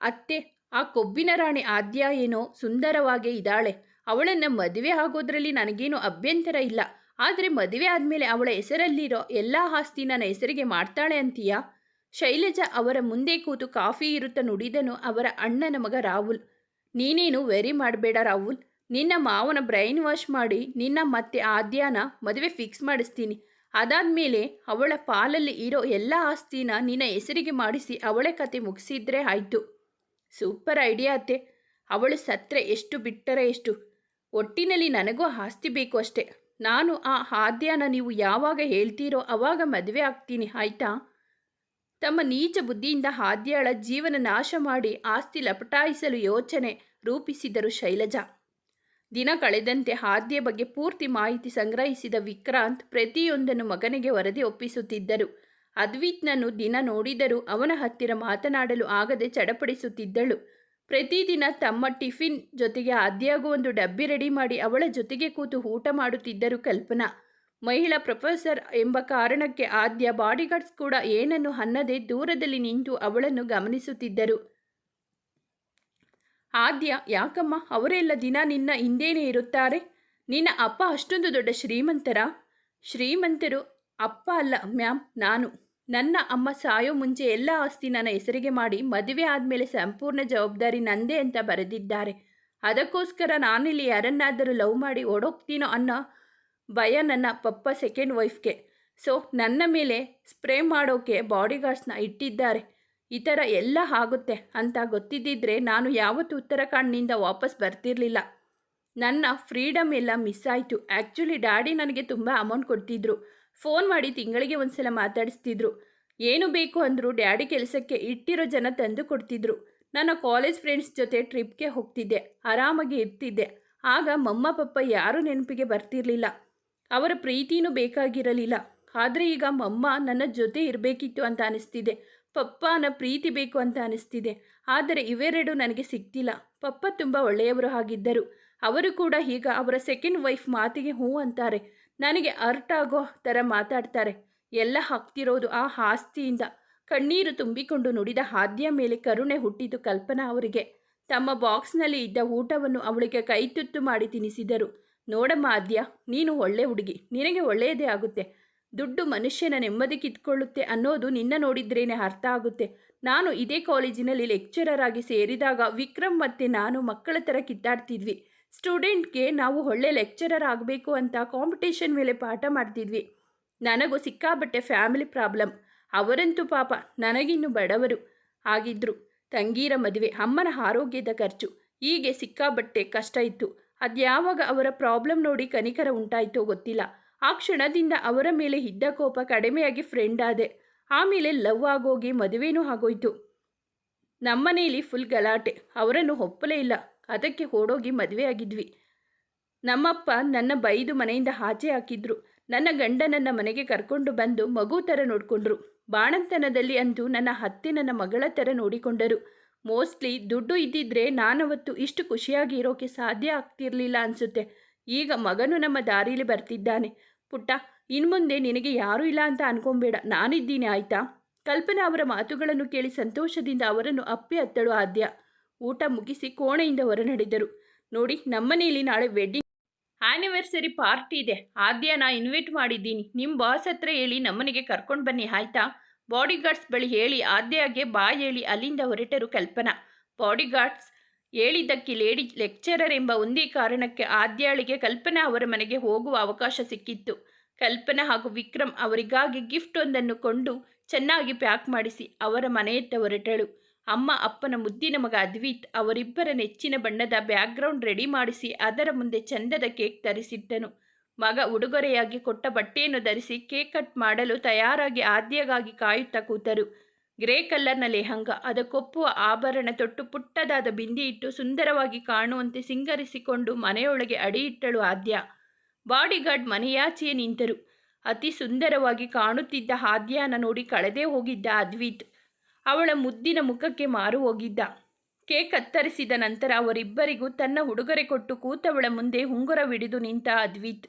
ಅತ್ತೆ, ಆ ಕೊಬ್ಬಿನ ರಾಣಿ ಆದ್ಯ ಏನೋ ಸುಂದರವಾಗೇ ಇದ್ದಾಳೆ. ಅವಳನ್ನು ಮದುವೆ ಆಗೋದ್ರಲ್ಲಿ ನನಗೇನು ಅಭ್ಯಂತರ ಇಲ್ಲ. ಆದರೆ ಮದುವೆ ಆದಮೇಲೆ ಅವಳ ಹೆಸರಲ್ಲಿರೋ ಎಲ್ಲ ಆಸ್ತಿ ನನ್ನ ಹೆಸರಿಗೆ ಮಾಡ್ತಾಳೆ ಅಂತೀಯಾ? ಶೈಲಜಾ ಅವರ ಮುಂದೆ ಕೂತು ಕಾಫಿ ಇರುತ್ತ ನುಡಿದನು ಅವರ ಅಣ್ಣನ ಮಗ ರಾಹುಲ್. ನೀನೇನು ವೆರಿ ಮಾಡಬೇಡ ರಾಹುಲ್. ನಿನ್ನ ಮಾವನ ಬ್ರೈನ್ ವಾಶ್ ಮಾಡಿ ನಿನ್ನ ಮತ್ತೆ ಆದ್ಯಾನ ಮದುವೆ ಫಿಕ್ಸ್ ಮಾಡಿಸ್ತೀನಿ. ಅದಾದಮೇಲೆ ಅವಳ ಪಾಲಲ್ಲಿ ಇರೋ ಎಲ್ಲ ಆಸ್ತಿನ ನಿನ್ನ ಹೆಸರಿಗೆ ಮಾಡಿಸಿ ಅವಳ ಕತೆ ಮುಗಿಸಿದ್ರೆ ಆಯಿತು. ಸೂಪರ್ ಐಡಿಯಾ ಅತ್ತೆ. ಅವಳು ಸತ್ರೆ ಎಷ್ಟು ಬಿಟ್ಟರೆ ಎಷ್ಟು? ಒಟ್ಟಿನಲ್ಲಿ ನನಗೂ ಆಸ್ತಿ ಬೇಕು ಅಷ್ಟೇ. ನಾನು ಆ ಆದ್ಯಾನ ನೀವು ಯಾವಾಗ ಹೇಳ್ತೀರೋ ಅವಾಗ ಮದುವೆ ಆಗ್ತೀನಿ, ಆಯಿತಾ? ತಮ್ಮ ನೀಚ ಬುದ್ಧಿಯಿಂದ ಹಾದ್ಯಾಳ ಜೀವನ ನಾಶ ಮಾಡಿ ಆಸ್ತಿ ಲಪಟಾಯಿಸಲು ಯೋಚನೆ ರೂಪಿಸಿದರು ಶೈಲಜಾ. ದಿನ ಕಳೆದಂತೆ ಆದ್ಯ ಬಗ್ಗೆ ಪೂರ್ತಿ ಮಾಹಿತಿ ಸಂಗ್ರಹಿಸಿದ ವಿಕ್ರಾಂತ್ ಪ್ರತಿಯೊಂದನ್ನು ಮಗನಿಗೆ ವರದಿ ಒಪ್ಪಿಸುತ್ತಿದ್ದರು. ಅದ್ವಿತ್ನನ್ನು ದಿನ ನೋಡಿದರೂ ಅವನ ಹತ್ತಿರ ಮಾತನಾಡಲು ಆಗದೆ ಚಡಪಡಿಸುತ್ತಿದ್ದಳು. ಪ್ರತಿದಿನ ತಮ್ಮ ಟಿಫಿನ್ ಜೊತೆಗೆ ಆದ್ಯಾಗೂ ಒಂದು ಡಬ್ಬಿ ರೆಡಿ ಮಾಡಿ ಅವಳ ಜೊತೆಗೆ ಕೂತು ಊಟ ಮಾಡುತ್ತಿದ್ದರು ಕಲ್ಪನಾ. ಮಹಿಳಾ ಪ್ರೊಫೆಸರ್ ಎಂಬ ಕಾರಣಕ್ಕೆ ಆದ್ಯ ಬಾಡಿಗಾರ್ಡ್ಸ್ ಕೂಡ ಏನನ್ನು ಅನ್ನದೆ ದೂರದಲ್ಲಿ ನಿಂತು ಅವಳನ್ನು ಗಮನಿಸುತ್ತಿದ್ದರು. ಆದ್ಯ ಯಾಕಮ್ಮ? ಅವರೆಲ್ಲ ದಿನ ನಿನ್ನ ಹಿಂದೇನೇ ಇರುತ್ತಾರೆ. ನಿನ್ನ ಅಪ್ಪ ಅಷ್ಟೊಂದು ದೊಡ್ಡ ಶ್ರೀಮಂತರ? ಶ್ರೀಮಂತರು ಅಪ್ಪ ಅಲ್ಲ ಮ್ಯಾಮ್, ನಾನು. ನನ್ನ ಅಮ್ಮ ಸಾಯೋ ಮುಂಚೆ ಎಲ್ಲ ಆಸ್ತಿ ನನ್ನ ಹೆಸರಿಗೆ ಮಾಡಿ ಮದುವೆ ಆದಮೇಲೆ ಸಂಪೂರ್ಣ ಜವಾಬ್ದಾರಿ ನಂದೇ ಅಂತ ಬರೆದಿದ್ದಾರೆ. ಅದಕ್ಕೋಸ್ಕರ ನಾನಿಲ್ಲಿ ಯಾರನ್ನಾದರೂ ಲವ್ ಮಾಡಿ ಓಡೋಗ್ತೀನೋ ಅನ್ನೋ ಭಯ ನನ್ನ ಪಪ್ಪ ಸೆಕೆಂಡ್ ವೈಫ್ಗೆ ಸೊ ನನ್ನ ಮೇಲೆ ಸ್ಪ್ರೇ ಮಾಡೋಕೆ ಬಾಡಿಗಾರ್ಡ್ಸ್ನ ಇಟ್ಟಿದ್ದಾರೆ. ಈ ಥರ ಎಲ್ಲ ಆಗುತ್ತೆ ಅಂತ ಗೊತ್ತಿದ್ದಿದ್ರೆ ನಾನು ಯಾವತ್ತೂ ಉತ್ತರಾಖಂಡ್ನಿಂದ ವಾಪಸ್ ಬರ್ತಿರ್ಲಿಲ್ಲ. ನನ್ನ ಫ್ರೀಡಮ್ ಎಲ್ಲ ಮಿಸ್ ಆಯಿತು. ಆ್ಯಕ್ಚುಲಿ ಡ್ಯಾಡಿ ನನಗೆ ತುಂಬ ಅಮೌಂಟ್ ಕೊಡ್ತಿದ್ರು. ಫೋನ್ ಮಾಡಿ ತಿಂಗಳಿಗೆ ಒಂದು ಸಲ ಮಾತಾಡಿಸ್ತಿದ್ರು. ಏನು ಬೇಕು ಅಂದರೂ ಡ್ಯಾಡಿ ಕೆಲಸಕ್ಕೆ ಇಟ್ಟಿರೋ ಜನ ತಂದು ಕೊಡ್ತಿದ್ರು. ನನ್ನ ಕಾಲೇಜ್ ಫ್ರೆಂಡ್ಸ್ ಜೊತೆ ಟ್ರಿಪ್ಗೆ ಹೋಗ್ತಿದ್ದೆ. ಆರಾಮಾಗಿ ಇರ್ತಿದ್ದೆ. ಆಗ ಮಮ್ಮ, ಪಪ್ಪ ಯಾರೂ ನೆನಪಿಗೆ ಬರ್ತಿರ್ಲಿಲ್ಲ. ಅವರ ಪ್ರೀತಿನೂ ಬೇಕಾಗಿರಲಿಲ್ಲ. ಆದರೆ ಈಗ ಮಮ್ಮ ನನ್ನ ಜೊತೆ ಇರಬೇಕಿತ್ತು ಅಂತ ಅನಿಸ್ತಿದೆ. ಪಪ್ಪನ ಪ್ರೀತಿ ಬೇಕು ಅಂತ ಅನಿಸ್ತಿದೆ. ಆದರೆ ಇವೆರಡೂ ನನಗೆ ಸಿಗ್ತಿಲ್ಲ. ಪಪ್ಪ ತುಂಬ ಒಳ್ಳೆಯವರು ಆಗಿದ್ದರು. ಅವರು ಕೂಡ ಈಗ ಅವರ ಸೆಕೆಂಡ್ ವೈಫ್ ಮಾತಿಗೆ ಹ್ಞೂ ಅಂತಾರೆ. ನನಗೆ ಅರ್ಟ್ ಆಗೋ ಥರ ಮಾತಾಡ್ತಾರೆ. ಎಲ್ಲ ಹಾಕ್ತಿರೋದು ಆ ಆಸ್ತಿಯಿಂದ. ಕಣ್ಣೀರು ತುಂಬಿಕೊಂಡು ನುಡಿದ ಹಾದ್ಯ ಮೇಲೆ ಕರುಣೆ ಹುಟ್ಟಿತು ಕಲ್ಪನಾ ಅವರಿಗೆ. ತಮ್ಮ ಬಾಕ್ಸ್ನಲ್ಲಿ ಇದ್ದ ಊಟವನ್ನು ಅವಳಿಗೆ ಕೈತುತ್ತು ಮಾಡಿ ತಿನ್ನಿಸಿದರು. ನೋಡಮ್ಮ ಆದ್ಯ, ನೀನು ಒಳ್ಳೆ ಹುಡುಗಿ. ನಿನಗೆ ಒಳ್ಳೆಯದೇ ಆಗುತ್ತೆ. ದುಡ್ಡು ಮನುಷ್ಯನ ನೆಮ್ಮದಿ ಕಿತ್ಕೊಳ್ಳುತ್ತೆ ಅನ್ನೋದು ನಿನ್ನ ನೋಡಿದ್ರೇನೆ ಅರ್ಥ ಆಗುತ್ತೆ. ನಾನು ಇದೇ ಕಾಲೇಜಿನಲ್ಲಿ ಲೆಕ್ಚರರ್ ಆಗಿ ಸೇರಿದಾಗ ವಿಕ್ರಮ್ ಮತ್ತು ನಾನು ಮಕ್ಕಳ ಥರ ಕಿತ್ತಾಡ್ತಿದ್ವಿ. ಸ್ಟೂಡೆಂಟ್ಗೆ ನಾವು ಒಳ್ಳೆ ಲೆಕ್ಚರರ್ ಆಗಬೇಕು ಅಂತ ಕಾಂಪಿಟೇಷನ್ ಮೇಲೆ ಪಾಠ ಮಾಡ್ತಿದ್ವಿ. ನನಗೂ ಸಿಕ್ಕಾಬಟ್ಟೆ ಫ್ಯಾಮಿಲಿ ಪ್ರಾಬ್ಲಮ್. ಅವರಂತೂ ಪಾಪ ನನಗಿನ್ನು ಬಡವರು ಆಗಿದ್ರು. ತಂಗೀರ ಮದುವೆ, ಅಮ್ಮನ ಆರೋಗ್ಯದ ಖರ್ಚು, ಹೀಗೆ ಸಿಕ್ಕಾಬಟ್ಟೆ ಕಷ್ಟ ಇತ್ತು. ಅದ್ಯಾವಾಗ ಅವರ ಪ್ರಾಬ್ಲಮ್ ನೋಡಿ ಕನಿಕರ ಉಂಟಾಯಿತೋ ಗೊತ್ತಿಲ್ಲ. ಆ ಕ್ಷಣದಿಂದ ಅವರ ಮೇಲೆ ಇದ್ದ ಕೋಪ ಕಡಿಮೆಯಾಗಿ ಫ್ರೆಂಡ್ ಆದೆ. ಆಮೇಲೆ ಲವ್ ಆಗೋಗಿ ಮದುವೆನೂ ಆಗೋಯ್ತು. ನಮ್ಮನೇಲಿ ಫುಲ್ ಗಲಾಟೆ. ಅವರನ್ನು ಒಪ್ಪಲೇ ಇಲ್ಲ. ಅದಕ್ಕೆ ಓಡೋಗಿ ಮದುವೆ ಆಗಿದ್ವಿ. ನಮ್ಮಪ್ಪ ನನ್ನ ಬೈದು ಮನೆಯಿಂದ ಆಚೆ ಹಾಕಿದ್ರು. ನನ್ನ ಗಂಡ ನನ್ನ ಮನೆಗೆ ಕರ್ಕೊಂಡು ಬಂದು ಮಗು ಥರ ನೋಡಿಕೊಂಡ್ರು. ಬಾಣಂತನದಲ್ಲಿ ಅಂತೂ ನನ್ನ ಹತ್ತಿ ನನ್ನ ಮಗಳ ಥರ ನೋಡಿಕೊಂಡರು. ಮೋಸ್ಟ್ಲಿ ದುಡ್ಡು ಇದ್ದಿದ್ರೆ ನಾನವತ್ತು ಇಷ್ಟು ಖುಷಿಯಾಗಿ ಇರೋಕೆ ಸಾಧ್ಯ ಆಗ್ತಿರ್ಲಿಲ್ಲ ಅನಿಸುತ್ತೆ. ಈಗ ಮಗನು ನಮ್ಮ ದಾರಿಲಿ ಬರ್ತಿದ್ದಾನೆ. ಪುಟ್ಟ ಇನ್ಮುಂದೆ ನಿನಗೆ ಯಾರೂ ಇಲ್ಲ ಅಂತ ಅನ್ಕೊಂಬೇಡ. ನಾನಿದ್ದೀನಿ, ಆಯ್ತಾ? ಕಲ್ಪನಾ ಅವರ ಮಾತುಗಳನ್ನು ಕೇಳಿ ಸಂತೋಷದಿಂದ ಅವರನ್ನು ಅಪ್ಪಿ ಅತ್ತಳು ಆದ್ಯ. ಊಟ ಮುಗಿಸಿ ಕೋಣೆಯಿಂದ ಹೊರನಡೆದರು. ನೋಡಿ ನಮ್ಮನೇಲಿ ನಾಳೆ ವೆಡ್ಡಿಂಗ್ ಆ್ಯನಿವರ್ಸರಿ ಪಾರ್ಟಿ ಇದೆ. ಆದ್ಯ, ನಾ ಇನ್ವೈಟ್ ಮಾಡಿದ್ದೀನಿ. ನಿಮ್ಮ ಬಾಸ್ ಹತ್ರ ಹೇಳಿ ನಮ್ಮನೆಗೆ ಕರ್ಕೊಂಡು ಬನ್ನಿ, ಆಯ್ತಾ? ಬಾಡಿಗಾರ್ಡ್ಸ್ ಬಳಿ ಹೇಳಿ, ಆದ್ಯಾಗೆ ಬಾ ಹೇಳಿ ಅಲ್ಲಿಂದ ಹೊರಟರು ಕಲ್ಪನಾ. ಬಾಡಿಗಾರ್ಡ್ಸ್ ಹೇಳಿದ್ದಕ್ಕೆ ಲೇಡಿ ಲೆಕ್ಚರರ್ ಎಂಬ ಒಂದೇ ಕಾರಣಕ್ಕೆ ಆದ್ಯಾಳಿಗೆ ಕಲ್ಪನಾ ಅವರ ಮನೆಗೆ ಹೋಗುವ ಅವಕಾಶ ಸಿಕ್ಕಿತ್ತು. ಕಲ್ಪನಾ ಹಾಗೂ ವಿಕ್ರಮ್ ಅವರಿಗಾಗಿ ಗಿಫ್ಟ್ ಒಂದನ್ನು ಕೊಂಡು ಚೆನ್ನಾಗಿ ಪ್ಯಾಕ್ ಮಾಡಿಸಿ ಅವರ ಮನೆಯತ್ತ ಹೊರಟಳು. ಅಮ್ಮ, ಅಪ್ಪನ ಮುದ್ದಿನ ಮಗ ಅದ್ವಿತ್ ಅವರಿಬ್ಬರ ನೆಚ್ಚಿನ ಬಣ್ಣದ ಬ್ಯಾಕ್ಗ್ರೌಂಡ್ ರೆಡಿ ಮಾಡಿಸಿ ಅದರ ಮುಂದೆ ಚಂದದ ಕೇಕ್ ತರಿಸಿದ್ದನು. ಮಗ ಉಡುಗೊರೆಯಾಗಿ ಕೊಟ್ಟ ಬಟ್ಟೆಯನ್ನು ಧರಿಸಿ ಕೇಕ್ ಕಟ್ ಮಾಡಲು ತಯಾರಾಗಿ ಆದ್ಯಗಾಗಿ ಕಾಯುತ್ತಾ ಕೂತರು. ಗ್ರೇ ಕಲ್ಲರ್ನ ಲೆಹಂಗ ಅದಕ್ಕೊಪ್ಪುವ ಆಭರಣ ತೊಟ್ಟು ಪುಟ್ಟದಾದ ಬಿಂದಿ ಇಟ್ಟು ಸುಂದರವಾಗಿ ಕಾಣುವಂತೆ ಸಿಂಗರಿಸಿಕೊಂಡು ಮನೆಯೊಳಗೆ ಅಡಿಯಿಟ್ಟಳು ಆದ್ಯ. ಬಾಡಿಗಾರ್ಡ್ ಮನೆಯಾಚೆಯೇ ನಿಂತರು. ಅತಿ ಸುಂದರವಾಗಿ ಕಾಣುತ್ತಿದ್ದ ಹಾದ್ಯಾನ ನೋಡಿ ಕಳೆದೇ ಹೋಗಿದ್ದ ಅದ್ವಿತ್. ಅವಳ ಮುದ್ದಿನ ಮುಖಕ್ಕೆ ಮಾರು ಹೋಗಿದ್ದ. ಕೇಕ್ ಕತ್ತರಿಸಿದ ನಂತರ ಅವರಿಬ್ಬರಿಗೂ ತನ್ನ ಉಡುಗೊರೆ ಕೊಟ್ಟು ಕೂತವಳ ಮುಂದೆ ಹುಂಗುರವಿಡಿದು ನಿಂತ ಅದ್ವಿತ್.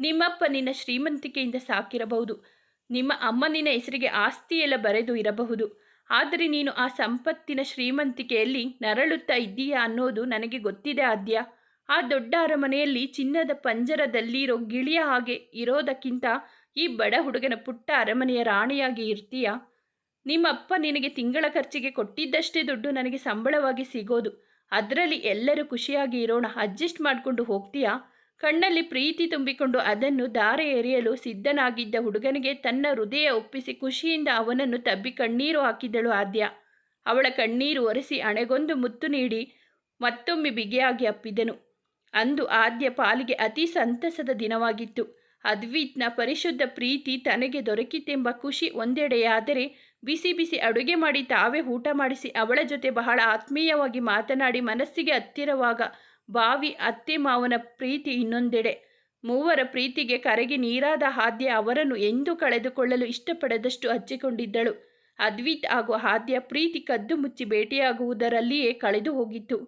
ನಿಮ್ಮಪ್ಪ ನಿನ್ನ ಶ್ರೀಮಂತಿಕೆಯಿಂದ ಸಾಕಿರಬಹುದು. ನಿಮ್ಮ ಅಮ್ಮನಿನ ಹೆಸರಿಗೆ ಹೆಸರಿಗೆ ಆಸ್ತಿಯೆಲ್ಲ ಬರೆದು ಇರಬಹುದು. ಆದರೆ ನೀನು ಆ ಸಂಪತ್ತಿನ ಶ್ರೀಮಂತಿಕೆಯಲ್ಲಿ ನರಳುತ್ತಾ ಇದ್ದೀಯಾ ಅನ್ನೋದು ನನಗೆ ಗೊತ್ತಿದೆ ಆದ್ಯ. ಆ ದೊಡ್ಡ ಅರಮನೆಯಲ್ಲಿ ಚಿನ್ನದ ಪಂಜರದಲ್ಲಿರೋ ಗಿಳಿಯ ಹಾಗೆ ಇರೋದಕ್ಕಿಂತ ಈ ಬಡ ಹುಡುಗನ ಪುಟ್ಟ ಅರಮನೆಯ ರಾಣಿಯಾಗಿ ಇರ್ತೀಯಾ? ನಿಮ್ಮಪ್ಪ ನಿನಗೆ ತಿಂಗಳ ಖರ್ಚಿಗೆ ಕೊಟ್ಟಿದ್ದಷ್ಟೇ ದುಡ್ಡು ನನಗೆ ಸಂಬಳವಾಗಿ ಸಿಗೋದು. ಅದರಲ್ಲಿ ಎಲ್ಲರೂ ಖುಷಿಯಾಗಿ ಇರೋಣ. ಅಡ್ಜಸ್ಟ್ ಮಾಡಿಕೊಂಡು ಹೋಗ್ತೀಯಾ? ಕಣ್ಣಲ್ಲಿ ಪ್ರೀತಿ ತುಂಬಿಕೊಂಡು ಅದನ್ನು ದಾರೆ ಎರೆಯಲು ಸಿದ್ಧನಾಗಿದ್ದ ಹುಡುಗನಿಗೆ ತನ್ನ ಹೃದಯ ಒಪ್ಪಿಸಿ ಖುಷಿಯಿಂದ ಅವನನ್ನು ತಬ್ಬಿ ಕಣ್ಣೀರು ಹಾಕಿದಳು ಆದ್ಯ. ಅವಳ ಕಣ್ಣೀರು ಒರೆಸಿ ಅಣೆಗೊಂದು ಮುತ್ತು ನೀಡಿ ಮತ್ತೊಮ್ಮೆ ಬಿಗಿಯಾಗಿ ಅಪ್ಪಿದನು. ಅಂದು ಆದ್ಯ ಪಾಲಿಗೆ ಅತಿ ಸಂತಸದ ದಿನವಾಗಿತ್ತು. ಅದ್ವಿತ್ನ ಪರಿಶುದ್ಧ ಪ್ರೀತಿ ತನಗೆ ದೊರಕಿತೆಂಬ ಖುಷಿ ಒಂದೆಡೆಯಾದರೆ ಬಿಸಿ ಬಿಸಿ ಅಡುಗೆ ಮಾಡಿ ತಾವೇ ಊಟ ಮಾಡಿಸಿ ಅವಳ ಜೊತೆ ಬಹಳ ಆತ್ಮೀಯವಾಗಿ ಮಾತನಾಡಿ ಮನಸ್ಸಿಗೆ ಹತ್ತಿರವಾಗ ಬಾವಿ ಅತ್ತೆ ಮಾವನ ಪ್ರೀತಿ ಇನ್ನೊಂದೆಡೆ. ಮೂವರ ಪ್ರೀತಿಗೆ ಕರಗಿ ನೀರಾದ ಹಾದ್ಯ ಅವರನ್ನು ಎಂದೂ ಕಳೆದುಕೊಳ್ಳಲು ಇಷ್ಟಪಡದಷ್ಟು ಹಚ್ಚಿಕೊಂಡಿದ್ದಳು ಅದ್ವಿತ್ ಹಾಗೂ ಹಾದ್ಯ ಪ್ರೀತಿ ಕದ್ದು ಮುಚ್ಚಿ ಭೇಟಿಯಾಗುವುದರಲ್ಲಿಯೇ ಕಳೆದು ಹೋಗಿತ್ತು.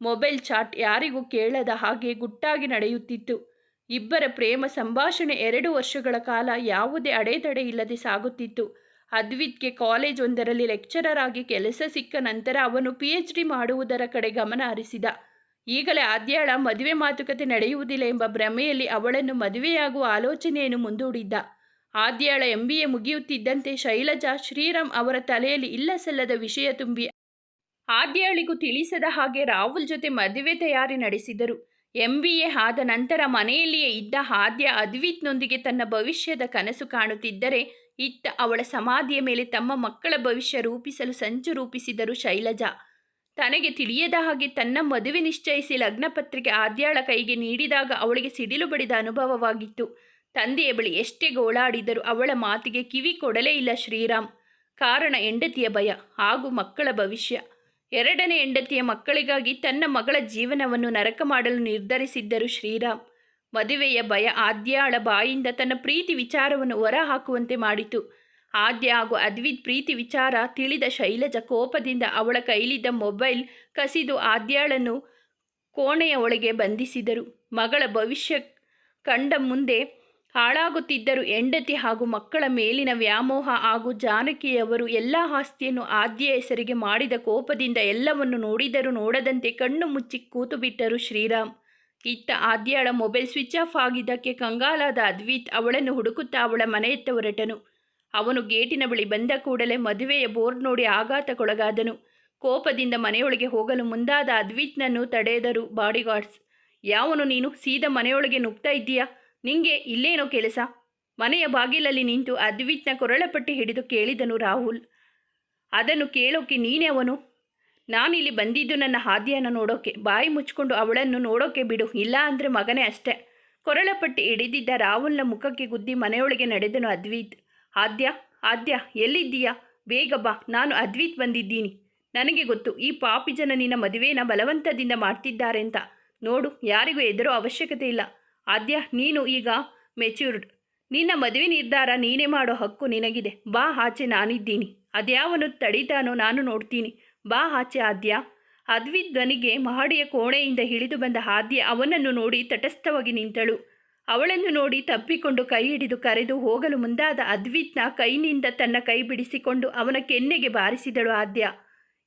ಮೊಬೈಲ್ ಚಾಟ್ ಯಾರಿಗೂ ಕೇಳದ ಹಾಗೆ ಗುಟ್ಟಾಗಿ ನಡೆಯುತ್ತಿತ್ತು. ಇಬ್ಬರ ಪ್ರೇಮ ಸಂಭಾಷಣೆ ಎರಡು ವರ್ಷಗಳ ಕಾಲ ಯಾವುದೇ ಅಡೆತಡೆ ಇಲ್ಲದೆ ಸಾಗುತ್ತಿತ್ತು. ಅದ್ವಿತ್ಗೆ ಕಾಲೇಜ್ ಒಂದರಲ್ಲಿ ಲೆಕ್ಚರರ್ ಆಗಿ ಕೆಲಸ ಸಿಕ್ಕ ನಂತರ ಅವನು ಪಿ ಎಚ್ ಡಿ ಮಾಡುವುದರ ಕಡೆ ಗಮನ ಹರಿಸಿದ. ಈಗಲೇ ಆದ್ಯಾಳ ಮದುವೆ ಮಾತುಕತೆ ನಡೆಯುವುದಿಲ್ಲ ಎಂಬ ಭ್ರಮೆಯಲ್ಲಿ ಅವಳನ್ನು ಮದುವೆಯಾಗುವ ಆಲೋಚನೆಯನ್ನು ಮುಂದೂಡಿದ್ದ. ಆದ್ಯಾಳ ಎಂ ಮುಗಿಯುತ್ತಿದ್ದಂತೆ ಶೈಲಜಾ ಶ್ರೀರಾಮ್ ಅವರ ತಲೆಯಲ್ಲಿ ಇಲ್ಲಸಲ್ಲದ ವಿಷಯ ತುಂಬಿ ಆದ್ಯಾಳಿಗೂ ತಿಳಿಸದ ಹಾಗೆ ರಾಹುಲ್ ಜೊತೆ ಮದುವೆ ತಯಾರಿ ನಡೆಸಿದರು. ಎಂ ಬಿ ಎ ಆದ ನಂತರ ಮನೆಯಲ್ಲಿಯೇ ಇದ್ದ ಆದ್ಯ ಅದ್ವಿತ್ನೊಂದಿಗೆ ತನ್ನ ಭವಿಷ್ಯದ ಕನಸು ಕಾಣುತ್ತಿದ್ದರೆ ಇತ್ತ ಅವಳ ಸಮಾಧಿಯ ಮೇಲೆ ತಮ್ಮ ಮಕ್ಕಳ ಭವಿಷ್ಯ ರೂಪಿಸಲು ಸಂಚು ರೂಪಿಸಿದರು ಶೈಲಜಾ. ತನಗೆ ತಿಳಿಯದ ಹಾಗೆ ತನ್ನ ಮದುವೆ ನಿಶ್ಚಯಿಸಿ ಲಗ್ನಪತ್ರಿಕೆ ಆದ್ಯಾಳ ಕೈಗೆ ನೀಡಿದಾಗ ಅವಳಿಗೆ ಸಿಡಿಲು ಬಡಿದ ಅನುಭವವಾಗಿತ್ತು. ತಂದೆಯ ಬಳಿ ಎಷ್ಟೇ ಗೋಳಾಡಿದರೂ ಅವಳ ಮಾತಿಗೆ ಕಿವಿ ಕೊಡಲೇ ಇಲ್ಲ ಶ್ರೀರಾಮ್. ಕಾರಣ ಹೆಂಡತಿಯ ಭಯ ಹಾಗೂ ಮಕ್ಕಳ ಭವಿಷ್ಯ. ಎರಡನೇ ಹೆಂಡತಿಯ ಮಕ್ಕಳಿಗಾಗಿ ತನ್ನ ಮಗಳ ಜೀವನವನ್ನು ನರಕ ಮಾಡಲು ನಿರ್ಧರಿಸಿದ್ದರು ಶ್ರೀರಾಮ್. ಮದುವೆಯ ಭಯ ಆದ್ಯಾಳ ಬಾಯಿಂದ ತನ್ನ ಪ್ರೀತಿ ವಿಚಾರವನ್ನು ಹೊರಹಾಕುವಂತೆ ಮಾಡಿತು. ಆದ್ಯ ಹಾಗೂ ಅದ್ವಿತ್ ಪ್ರೀತಿ ವಿಚಾರ ತಿಳಿದ ಶೈಲಜ ಕೋಪದಿಂದ ಅವಳ ಕೈಲಿದ್ದ ಮೊಬೈಲ್ ಕಸಿದು ಆದ್ಯಾಳನ್ನು ಕೋಣೆಯ ಒಳಗೆ ಬಂಧಿಸಿದರು. ಮಗಳ ಭವಿಷ್ಯ ಕಂಡ ಮುಂದೆ ಹಾಳಾಗುತ್ತಿದ್ದರು. ಹೆಂಡತಿ ಹಾಗೂ ಮಕ್ಕಳ ಮೇಲಿನ ವ್ಯಾಮೋಹ ಹಾಗೂ ಜಾನಕಿಯವರು ಎಲ್ಲ ಆಸ್ತಿಯನ್ನು ಆದ್ಯ ಹೆಸರಿಗೆ ಮಾಡಿದ ಕೋಪದಿಂದ ಎಲ್ಲವನ್ನು ನೋಡಿದರೂ ನೋಡದಂತೆ ಕಣ್ಣು ಮುಚ್ಚಿ ಕೂತು ಬಿಟ್ಟರು ಶ್ರೀರಾಮ್. ಇತ್ತ ಆದ್ಯಾಳ ಮೊಬೈಲ್ ಸ್ವಿಚ್ ಆಫ್ ಆಗಿದ್ದಕ್ಕೆ ಕಂಗಾಲಾದ ಅದ್ವಿತ್ ಅವಳನ್ನು ಹುಡುಕುತ್ತಾ ಅವಳ ಮನೆಯತ್ತ ಹೊರಟನು. ಅವನು ಗೇಟಿನ ಬಳಿ ಬಂದ ಕೂಡಲೇ ಮದುವೆಯ ಬೋರ್ಡ್ ನೋಡಿ ಆಘಾತಕ್ಕೊಳಗಾದನು. ಕೋಪದಿಂದ ಮನೆಯೊಳಗೆ ಹೋಗಲು ಮುಂದಾದ ಅದ್ವಿತ್ನನ್ನು ತಡೆದರು ಬಾಡಿಗಾರ್ಡ್ಸ್. ಯಾವನು ನೀನು? ಸೀದಾ ಮನೆಯೊಳಗೆ ನುಗ್ತಾ ಇದ್ದೀಯಾ? ನಿಂಗೆ ಇಲ್ಲೇನೋ ಕೆಲಸ? ಮನೆಯ ಬಾಗಿಲಲ್ಲಿ ನಿಂತು ಅದ್ವಿತ್ನ ಕೊರಳಪಟ್ಟಿ ಹಿಡಿದು ಕೇಳಿದನು ರಾಹುಲ್. ಅದನ್ನು ಕೇಳೋಕೆ ನೀನೇ ಅವನು? ನಾನಿಲ್ಲಿ ಬಂದಿದ್ದು ನನ್ನ ಹಾದಿಯನ್ನು ನೋಡೋಕೆ. ಬಾಯಿ ಮುಚ್ಕೊಂಡು ಅವಳನ್ನು ನೋಡೋಕೆ ಬಿಡು. ಇಲ್ಲ ಅಂದರೆ ಮಗನೇ ಅಷ್ಟೆ. ಕೊರಳಪಟ್ಟಿ ಹಿಡಿದಿದ್ದ ರಾಹುಲ್ನ ಮುಖಕ್ಕೆ ಗುದ್ದಿ ಮನೆಯೊಳಗೆ ನಡೆದನು ಅದ್ವಿತ್. ಆದ್ಯ ಆದ್ಯ, ಎಲ್ಲಿದ್ದೀಯಾ? ಬೇಗ ಬಾ, ನಾನು ಅದ್ವಿತ್ ಬಂದಿದ್ದೀನಿ. ನನಗೆ ಗೊತ್ತು, ಈ ಪಾಪಿ ಜನ ನಿನ್ನ ಮದುವೆನ ಬಲವಂತದಿಂದ ಮಾಡ್ತಿದ್ದಾರೆ ಅಂತ ನೋಡು, ಯಾರಿಗೂ ಎದುರು ಅವಶ್ಯಕತೆ ಇಲ್ಲ. ಆದ್ಯ, ನೀನು ಈಗ ಮೆಚ್ಯೂರ್ಡ್ ನಿನ್ನ ಮದುವೆ ನಿರ್ಧಾರ ನೀನೇ ಮಾಡೋ ಹಕ್ಕು ನಿನಗಿದೆ. ಬಾ, ಆಚೆ ನಾನಿದ್ದೀನಿ. ಅದ್ಯಾವನು ತಡೀತಾನೋ ನಾನು ನೋಡ್ತೀನಿ. ಬಾ, ಆಚೆ ಆದ್ಯ. ಅದ್ವಿತ್ ಧ್ವನಿಗೆ ಮಹಡಿಯ ಕೋಣೆಯಿಂದ ಇಳಿದು ಬಂದ ಆದ್ಯ ಅವನನ್ನು ನೋಡಿ ತಟಸ್ಥವಾಗಿ ನಿಂತಳು. ಅವಳನ್ನು ನೋಡಿ ತಪ್ಪಿಕೊಂಡು ಕೈ ಹಿಡಿದು ಕರೆದು ಹೋಗಲು ಮುಂದಾದ ಅದ್ವಿತ್ನ ಕೈನಿಂದ ತನ್ನ ಕೈ ಬಿಡಿಸಿಕೊಂಡು ಅವನ ಕೆನ್ನೆಗೆ ಬಾರಿಸಿದಳು ಆದ್ಯ.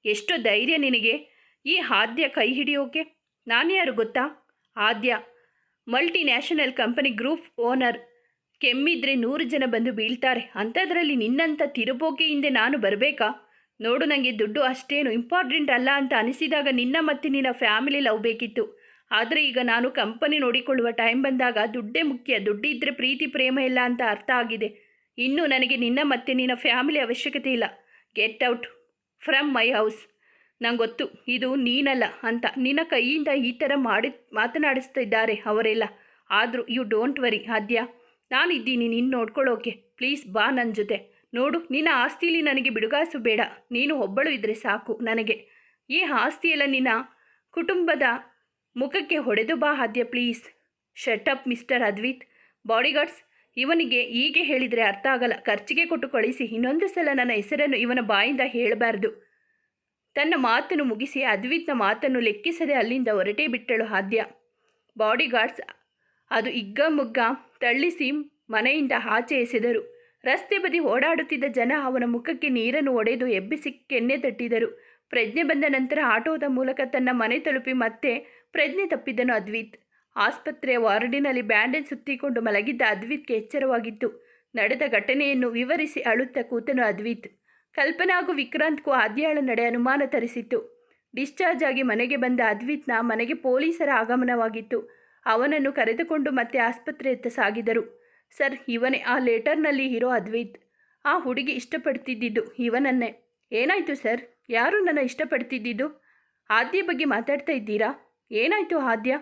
ಎಷ್ಟು ಧೈರ್ಯ ನಿನಗೆ. ಈ ಆದ್ಯ ಕೈ ಹಿಡಿಯೋಕೆ? ನಾನ್ಯಾರು ಗೊತ್ತಾ? Aadya. Multinational company group owner. ಕೆಮ್ಮಿದ್ರೆ ನೂರು ಜನ ಬಂದು ಬೀಳ್ತಾರೆ. ಅಂಥದ್ರಲ್ಲಿ ನಿನ್ನಂಥ ಹಿಂದೆ ನಾನು ಬರಬೇಕಾ? ನೋಡು ನನಗೆ ದುಡ್ಡು ಅಷ್ಟೇನು ಇಂಪಾರ್ಟೆಂಟ್ ಅಲ್ಲ ಅಂತ ಅನಿಸಿದಾಗ ನಿನ್ನ ಮತ್ತು ನಿನ್ನ ಫ್ಯಾಮಿಲಿ ಲವ್ ಬೇಕಿತ್ತು. ಆದರೆ ಈಗ ನಾನು ಕಂಪನಿ ನೋಡಿಕೊಳ್ಳುವ ಟೈಮ್ ಬಂದಾಗ ದುಡ್ಡೇ ಮುಖ್ಯ ದುಡ್ಡಿದ್ದರೆ ಪ್ರೀತಿ, ಪ್ರೇಮ ಇಲ್ಲ ಅಂತ ಅರ್ಥ ಆಗಿದೆ. ಇನ್ನು ನನಗೆ ನಿನ್ನ ಮತ್ತೆ ನಿನ್ನ ಫ್ಯಾಮಿಲಿ ಅವಶ್ಯಕತೆ ಇಲ್ಲ. Get out from my house ನಂಗೆ ಗೊತ್ತು ಇದು ನೀನಲ್ಲ ಅಂತ ನಿನ್ನ ಕೈಯಿಂದ ಈ ಥರ ಮಾಡಿ ಮಾತನಾಡಿಸ್ತಿದ್ದಾರೆ ಅವರೆಲ್ಲ. ಆದರೂ ಯು ಡೋಂಟ್ ವರಿ ಆದ್ಯ. ನಾನಿದ್ದೀನಿ ನಿನ್ನ ನೋಡ್ಕೊಳ್ಳೋಕೆ. ಪ್ಲೀಸ್ ಬಾ ನನ್ನ ಜೊತೆ. ನೋಡು, ನಿನ್ನ ಆಸ್ತಿಲಿ ನನಗೆ ಬಿಡುಗಾಸು ಬೇಡ. ನೀನು ಒಬ್ಬಳು ಇದ್ದರೆ ಸಾಕು ನನಗೆ. ಈ ಆಸ್ತಿಯೆಲ್ಲ ನಿನ್ನ ಕುಟುಂಬದ ಮುಖಕ್ಕೆ ಹೊಡೆದು ಬಾ Aadya please. Shut up mister Advith bodyguards ಇವನಿಗೆ ಹೀಗೆ ಹೇಳಿದರೆ ಅರ್ಥ ಆಗಲ್ಲ. ಖರ್ಚಿಗೆ ಕೊಟ್ಟು ಕಳಿಸಿ. ಇನ್ನೊಂದು ಸಲ ನನ್ನ ಹೆಸರನ್ನು ಇವನ ಬಾಯಿಂದ ಹೇಳಬಾರ್ದು. ತನ್ನ ಮಾತನ್ನು ಮುಗಿಸಿ ಅದ್ವಿತ್ನ ಮಾತನ್ನು ಲೆಕ್ಕಿಸದೆ ಅಲ್ಲಿಂದ ಹೊರಟೇ ಬಿಟ್ಟಳು ಆದ್ಯ. ಬಾಡಿಗಾರ್ಡ್ಸ್ ಅದು ಇಗ್ಗ ಮುಗ್ಗ ತಳ್ಳಿಸಿ ಮನೆಯಿಂದ ಆಚೆ ಎಸೆದರು. ರಸ್ತೆ ಬದಿ ಓಡಾಡುತ್ತಿದ್ದ ಜನ ಅವನ ಮುಖಕ್ಕೆ ನೀರನ್ನು ಒಡೆದು ಎಬ್ಬಿಸಿ ಕೆನ್ನೆ ತಟ್ಟಿದರು. ಪ್ರಜ್ಞೆ ಬಂದ ನಂತರ ಆಟೋದ ಮೂಲಕ ತನ್ನ ಮನೆ ತಲುಪಿ ಮತ್ತೆ ಪ್ರಜ್ಞೆ ತಪ್ಪಿದ್ದನು ಅದ್ವಿತ್. ಆಸ್ಪತ್ರೆಯ ವಾರ್ಡಿನಲ್ಲಿ ಬ್ಯಾಂಡೇಜ್ ಸುತ್ತಿಕೊಂಡು ಮಲಗಿದ್ದ ಅದ್ವಿತ್ಗೆ ಎಚ್ಚರವಾಗಿತ್ತು. ನಡೆದ ಘಟನೆಯನ್ನು ವಿವರಿಸಿ ಅಳುತ್ತಾ ಕೂತನು ಅದ್ವಿತ್. ಕಲ್ಪನಾ ಹಾಗೂ ವಿಕ್ರಾಂತ್ಗೂ ಆದ್ಯಾಳ ನಡೆ ಅನುಮಾನ ತರಿಸಿತ್ತು. ಡಿಸ್ಚಾರ್ಜ್ ಆಗಿ ಮನೆಗೆ ಬಂದ ಅದ್ವಿತ್ನ ಮನೆಗೆ ಪೊಲೀಸರ ಆಗಮನವಾಗಿತ್ತು. ಅವನನ್ನು ಕರೆದುಕೊಂಡು ಮತ್ತೆ ಆಸ್ಪತ್ರೆಯತ್ತ ಸಾಗಿದರು. ಸರ್, ಇವನೇ ಆ ಲೆಟರ್ನಲ್ಲಿ ಇರೋ ಅದ್ವಿತ್. ಆ ಹುಡುಗಿ ಇಷ್ಟಪಡ್ತಿದ್ದಿದ್ದು ಇವನನ್ನೇ. ಏನಾಯಿತು ಸರ್? ಯಾರು ನನ್ನ ಇಷ್ಟಪಡ್ತಿದ್ದಿದ್ದು? ಆದ್ಯ ಬಗ್ಗೆ ಮಾತಾಡ್ತಾ ಇದ್ದೀರಾ? ಏನಾಯಿತು ಆದ್ಯ?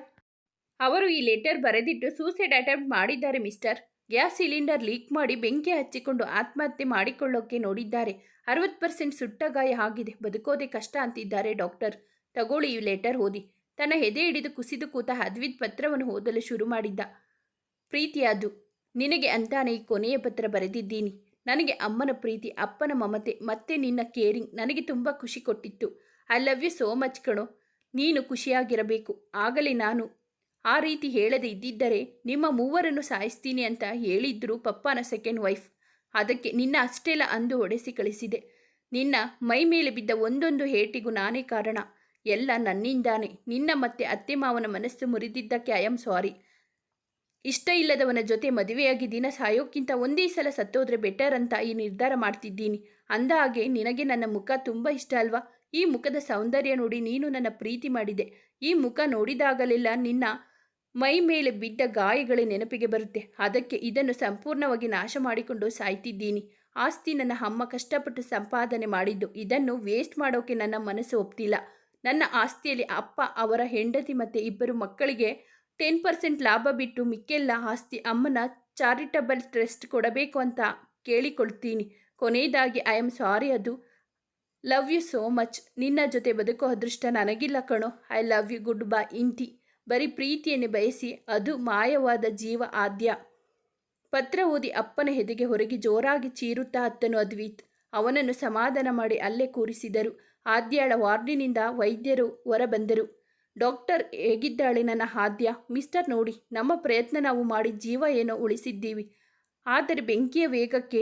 ಅವರು ಈ ಲೆಟರ್ ಬರೆದಿಟ್ಟು ಸೂಸೈಡ್ ಅಟೆಂಪ್ಟ್ ಮಾಡಿದ್ದಾರೆ ಮಿಸ್ಟರ್. ಗ್ಯಾಸ್ ಸಿಲಿಂಡರ್ ಲೀಕ್ ಮಾಡಿ ಬೆಂಕಿ ಹಚ್ಚಿಕೊಂಡು ಆತ್ಮಹತ್ಯೆ ಮಾಡಿಕೊಳ್ಳೋಕೆ ನೋಡಿದ್ದಾರೆ. ಅರವತ್ತು ಪರ್ಸೆಂಟ್ ಸುಟ್ಟ ಗಾಯ ಆಗಿದೆ. ಬದುಕೋದೆ ಕಷ್ಟ ಅಂತಿದ್ದಾರೆ ಡಾಕ್ಟರ್. ತಗೊಳ್ಳಿ ಈ ಲೆಟರ್ ಓದಿ. ತನ್ನ ಹೆದೆ ಹಿಡಿದು ಕುಸಿದು ಕೂತ ಅದ್ವಿತ್ ಪತ್ರವನ್ನು ಓದಲು ಶುರು ಮಾಡಿದ್ದ. ಪ್ರೀತಿಯಾದು ನಿನಗೆ ಅಂತಾನೆ ಈ ಕೊನೆಯ ಪತ್ರ ಬರೆದಿದ್ದೀನಿ. ನನಗೆ ಅಮ್ಮನ ಪ್ರೀತಿ, ಅಪ್ಪನ ಮಮತೆ, ಮತ್ತೆ ನಿನ್ನ ಕೇರಿಂಗ್ ನನಗೆ ತುಂಬ ಖುಷಿ ಕೊಟ್ಟಿತ್ತು. I love you so much ಕಣೋ. ನೀನು ಖುಷಿಯಾಗಿರಬೇಕು. ಆಗಲೇ ನಾನು ಆ ರೀತಿ ಹೇಳದೇ ಇದ್ದಿದ್ದರೆ ನಿಮ್ಮ ಮೂವರನ್ನು ಸಾಯಿಸ್ತೀನಿ ಅಂತ ಹೇಳಿದ್ರು ಪಪ್ಪನ ಸೆಕೆಂಡ್ ವೈಫ್ ಅದಕ್ಕೆ ನಿನ್ನ ಅಷ್ಟೆಲ್ಲ ಅಂದು ಹೊಡೆಸಿ ಕಳಿಸಿದೆ. ನಿನ್ನ ಮೈ ಮೇಲೆ ಬಿದ್ದ ಒಂದೊಂದು ಹೇಟಿಗೂ ನಾನೇ ಕಾರಣ. ಎಲ್ಲ ನನ್ನಿಂದಾನೆ. ನಿನ್ನ ಮತ್ತೆ ಅತ್ತೆ ಮಾವನ ಮನಸ್ಸು ಮುರಿದಿದ್ದಕ್ಕೆ ಐ ಆಮ್ ಸಾರಿ ಇಷ್ಟ ಇಲ್ಲದವನ ಜೊತೆ ಮದುವೆಯಾಗಿ ದಿನ ಸಾಯೋಕ್ಕಿಂತ ಒಂದೇ ಸಲ ಸತ್ತೋದ್ರೆ ಬೆಟರ್ ಅಂತ ಈ ನಿರ್ಧಾರ ಮಾಡ್ತಿದ್ದೀನಿ. ಅಂದ ಹಾಗೆ ನಿನಗೆ ನನ್ನ ಮುಖ ತುಂಬ ಇಷ್ಟ ಅಲ್ವಾ? ಈ ಮುಖದ ಸೌಂದರ್ಯ ನೋಡಿ ನೀನು ನನ್ನ ಪ್ರೀತಿ ಮಾಡಿದೆ. ಈ ಮುಖ ನೋಡಿದಾಗಲೆಲ್ಲ ನಿನ್ನ ಮೈ ಮೇಲೆ ಬಿದ್ದ ಗಾಯಗಳೇ ನೆನಪಿಗೆ ಬರುತ್ತೆ. ಅದಕ್ಕೆ ಇದನ್ನು ಸಂಪೂರ್ಣವಾಗಿ ನಾಶ ಮಾಡಿಕೊಂಡು ಸಾಯ್ತಿದ್ದೀನಿ. ಆಸ್ತಿ ನನ್ನ ಅಮ್ಮ ಕಷ್ಟಪಟ್ಟು ಸಂಪಾದನೆ ಮಾಡಿದ್ದು. ಇದನ್ನು ವೇಸ್ಟ್ ಮಾಡೋಕೆ ನನ್ನ ಮನಸ್ಸು ಒಪ್ತಿಲ್ಲ. ನನ್ನ ಆಸ್ತಿಯಲ್ಲಿ ಅಪ್ಪ, ಅವರ ಹೆಂಡತಿ ಮತ್ತು ಇಬ್ಬರು ಮಕ್ಕಳಿಗೆ ಟೆನ್ ಪರ್ಸೆಂಟ್ ಲಾಭ ಬಿಟ್ಟು ಮಿಕ್ಕೆಲ್ಲ ಆಸ್ತಿ ಅಮ್ಮನ ಚಾರಿಟಬಲ್ ಟ್ರಸ್ಟ್ ಕೊಡಬೇಕು ಅಂತ ಕೇಳಿಕೊಳ್ತೀನಿ. ಕೊನೆಯದಾಗಿ ಐ ಆಮ್ ಸಾರಿ ಅದು ಲವ್ ಯು ಸೋ ಮಚ್ ನಿನ್ನ ಜೊತೆ ಬದುಕೋ ಅದೃಷ್ಟ ನನಗಿಲ್ಲ ಕಣೋ. I love you goodbye ಇಂತಿ ಬರೀ ಪ್ರೀತಿಯನ್ನು ಬಯಸಿ ಅದು ಮಾಯವಾದ ಜೀವ ಆದ್ಯ. ಪತ್ರ ಓದಿ ಅಪ್ಪನ ಹೆದೆಗೆ ಹೊರಗೆ ಜೋರಾಗಿ ಚೀರುತ್ತಾ ಅತ್ತನು ಅದ್ವೀತ್. ಅವನನ್ನು ಸಮಾಧಾನ ಮಾಡಿ ಅಲ್ಲೇ ಕೂರಿಸಿದರು. ಆದ್ಯಾಳ ವಾರ್ಡಿನಿಂದ ವೈದ್ಯರು ಹೊರಬಂದರು. ಡಾಕ್ಟರ್ ಹೇಗಿದ್ದಾಳೆ ನನ್ನ ಆದ್ಯ? ಮಿಸ್ಟರ್ ನೋಡಿ, ನಮ್ಮ ಪ್ರಯತ್ನ ನಾವು ಮಾಡಿ ಜೀವ ಏನೋ ಉಳಿಸಿದ್ದೀವಿ. ಆದರೆ ಬೆಂಕಿಯ ವೇಗಕ್ಕೆ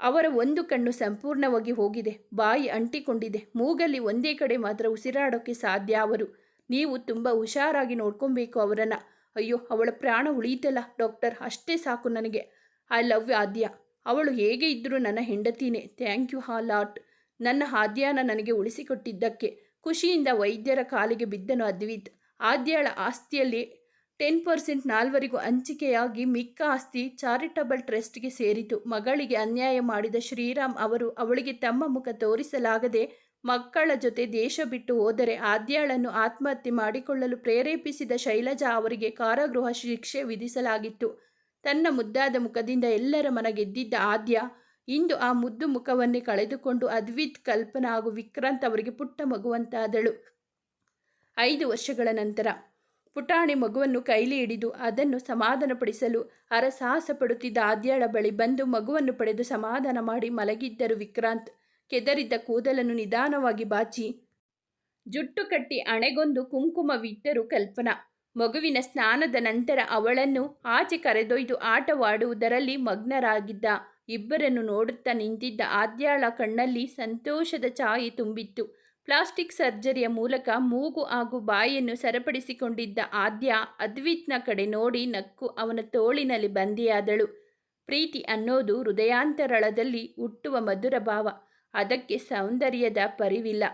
ಅವರ ಒಂದು ಕಣ್ಣು ಸಂಪೂರ್ಣವಾಗಿ ಹೋಗಿದೆ, ಬಾಯಿ ಅಂಟಿಕೊಂಡಿದೆ. ಮೂಗಲ್ಲಿ ಒಂದೇ ಕಡೆ ಮಾತ್ರ ಉಸಿರಾಡೋಕ್ಕೆ ಸಾಧ್ಯ ಅವರು. ನೀವು ತುಂಬ ಹುಷಾರಾಗಿ ನೋಡ್ಕೊಬೇಕು ಅವರನ್ನು. ಅಯ್ಯೋ, ಅವಳ ಪ್ರಾಣ ಉಳಿಯಿತಲ್ಲ ಡಾಕ್ಟರ್, ಅಷ್ಟೇ ಸಾಕು ನನಗೆ. I love Adya. ಅವಳು ಹೇಗೆ ಇದ್ದರೂ ನನ್ನ ಹೆಂಡತಿನೇ. ಥ್ಯಾಂಕ್ ಯು ಹಾ ಲಾಟ್ ನನ್ನ ಆದ್ಯಾನ ನನಗೆ ಉಳಿಸಿಕೊಟ್ಟಿದ್ದಕ್ಕೆ. ಖುಷಿಯಿಂದ ವೈದ್ಯರ ಕಾಲಿಗೆ ಬಿದ್ದನು ಅದ್ವಿತ್. ಆದ್ಯಾಳ ಆಸ್ತಿಯಲ್ಲಿ ಟೆನ್ ಪರ್ಸೆಂಟ್ ನಾಲ್ವರಿಗೂ ಹಂಚಿಕೆಯಾಗಿ ಮಿಕ್ಕ ಆಸ್ತಿ ಚಾರಿಟಬಲ್ ಟ್ರಸ್ಟ್ಗೆ ಸೇರಿತು. ಮಗಳಿಗೆ ಅನ್ಯಾಯ ಮಾಡಿದ ಶ್ರೀರಾಮ್ ಅವರು ಅವಳಿಗೆ ತಮ್ಮ ಮುಖ ತೋರಿಸಲಾಗದೆ ಮಕ್ಕಳ ಜೊತೆ ದೇಶ ಬಿಟ್ಟು ಹೋದರೆ ಆದ್ಯಾಳನ್ನು ಆತ್ಮಹತ್ಯೆ ಮಾಡಿಕೊಳ್ಳಲು ಪ್ರೇರೇಪಿಸಿದ ಶೈಲಜಾ ಅವರಿಗೆ ಕಾರಾಗೃಹ ಶಿಕ್ಷೆ ವಿಧಿಸಲಾಗಿತ್ತು. ತನ್ನ ಮುದ್ದಾದ ಮುಖದಿಂದ ಎಲ್ಲರ ಮನ ಗೆದ್ದಿದ್ದ ಆದ್ಯ, ಇಂದು ಆ ಮುದ್ದು ಮುಖವನ್ನೇ ಕಳೆದುಕೊಂಡು ಅದ್ವಿತ್ ಕಲ್ಪನಾ ಹಾಗೂ ವಿಕ್ರಾಂತ್ ಅವರಿಗೆ ಪುಟ್ಟ ಮಗುವಂತಾದಳು ಐದು ವರ್ಷಗಳ ನಂತರ ಪುಟಾಣಿ ಮಗುವನ್ನು ಕೈಲಿ ಹಿಡಿದು ಅದನ್ನು ಸಮಾಧಾನಪಡಿಸಲು ಅರಸಾಹಸ ಪಡುತ್ತಿದ್ದ ಆದ್ಯಾಳ ಬಳಿ ಬಂದು ಮಗುವನ್ನು ಪಡೆದು ಸಮಾಧಾನ ಮಾಡಿ ಮಲಗಿದ್ದರು ವಿಕ್ರಾಂತ್. ಕೆದರಿದ್ದ ಕೂದಲನ್ನು ನಿಧಾನವಾಗಿ ಬಾಚಿ. ಜುಟ್ಟು ಕಟ್ಟಿ ಅಣೆಗೊಂದು ಕುಂಕುಮವಿಟ್ಟರು ಕಲ್ಪನಾ. ಮಗುವಿನ ಸ್ನಾನದ ನಂತರ ಅವಳನ್ನು ಆಚೆ ಕರೆದೊಯ್ದು ಆಟವಾಡುವುದರಲ್ಲಿ ಮಗ್ನರಾಗಿದ್ದ ಇಬ್ಬರನ್ನು ನೋಡುತ್ತಾ ನಿಂತಿದ್ದ ಆದ್ಯಾಳ ಕಣ್ಣಲ್ಲಿ ಸಂತೋಷದ ಛಾಯೆ ತುಂಬಿತ್ತು. ಪ್ಲಾಸ್ಟಿಕ್ ಸರ್ಜರಿಯ ಮೂಲಕ ಮೂಗು ಹಾಗೂ ಬಾಯಿಯನ್ನು ಸರಪಡಿಸಿಕೊಂಡಿದ್ದ ಆದ್ಯ ಅದ್ವಿತ್ನ ಕಡೆ ನೋಡಿ ನಕ್ಕು ಅವನ ತೋಳಿನಲ್ಲಿ ಬಂದಿಯಾದಳು. ಪ್ರೀತಿ ಅನ್ನೋದು ಹೃದಯಾಂತರಳದಲ್ಲಿ ಹುಟ್ಟುವ ಮಧುರ ಭಾವ. ಅದಕ್ಕೆ ಸೌಂದರ್ಯದ ಪರಿವಿಲ್ಲ.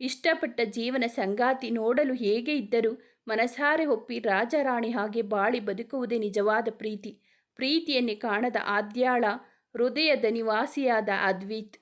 ಇಷ್ಟಪಟ್ಟ ಜೀವನ ಸಂಗಾತಿ ನೋಡಲು ಹೇಗೆ ಇದ್ದರೂ ಮನಸಾರೆ ಒಪ್ಪಿ ರಾಜರಾಣಿ ಹಾಗೆ ಬಾಳಿ ಬದುಕುವುದೇ ನಿಜವಾದ ಪ್ರೀತಿ. ಪ್ರೀತಿಯನ್ನೇ ಕಾಣದ ಆದ್ಯಾಳ ಹೃದಯದ ನಿವಾಸಿಯಾದ ಅದ್ವಿತ್.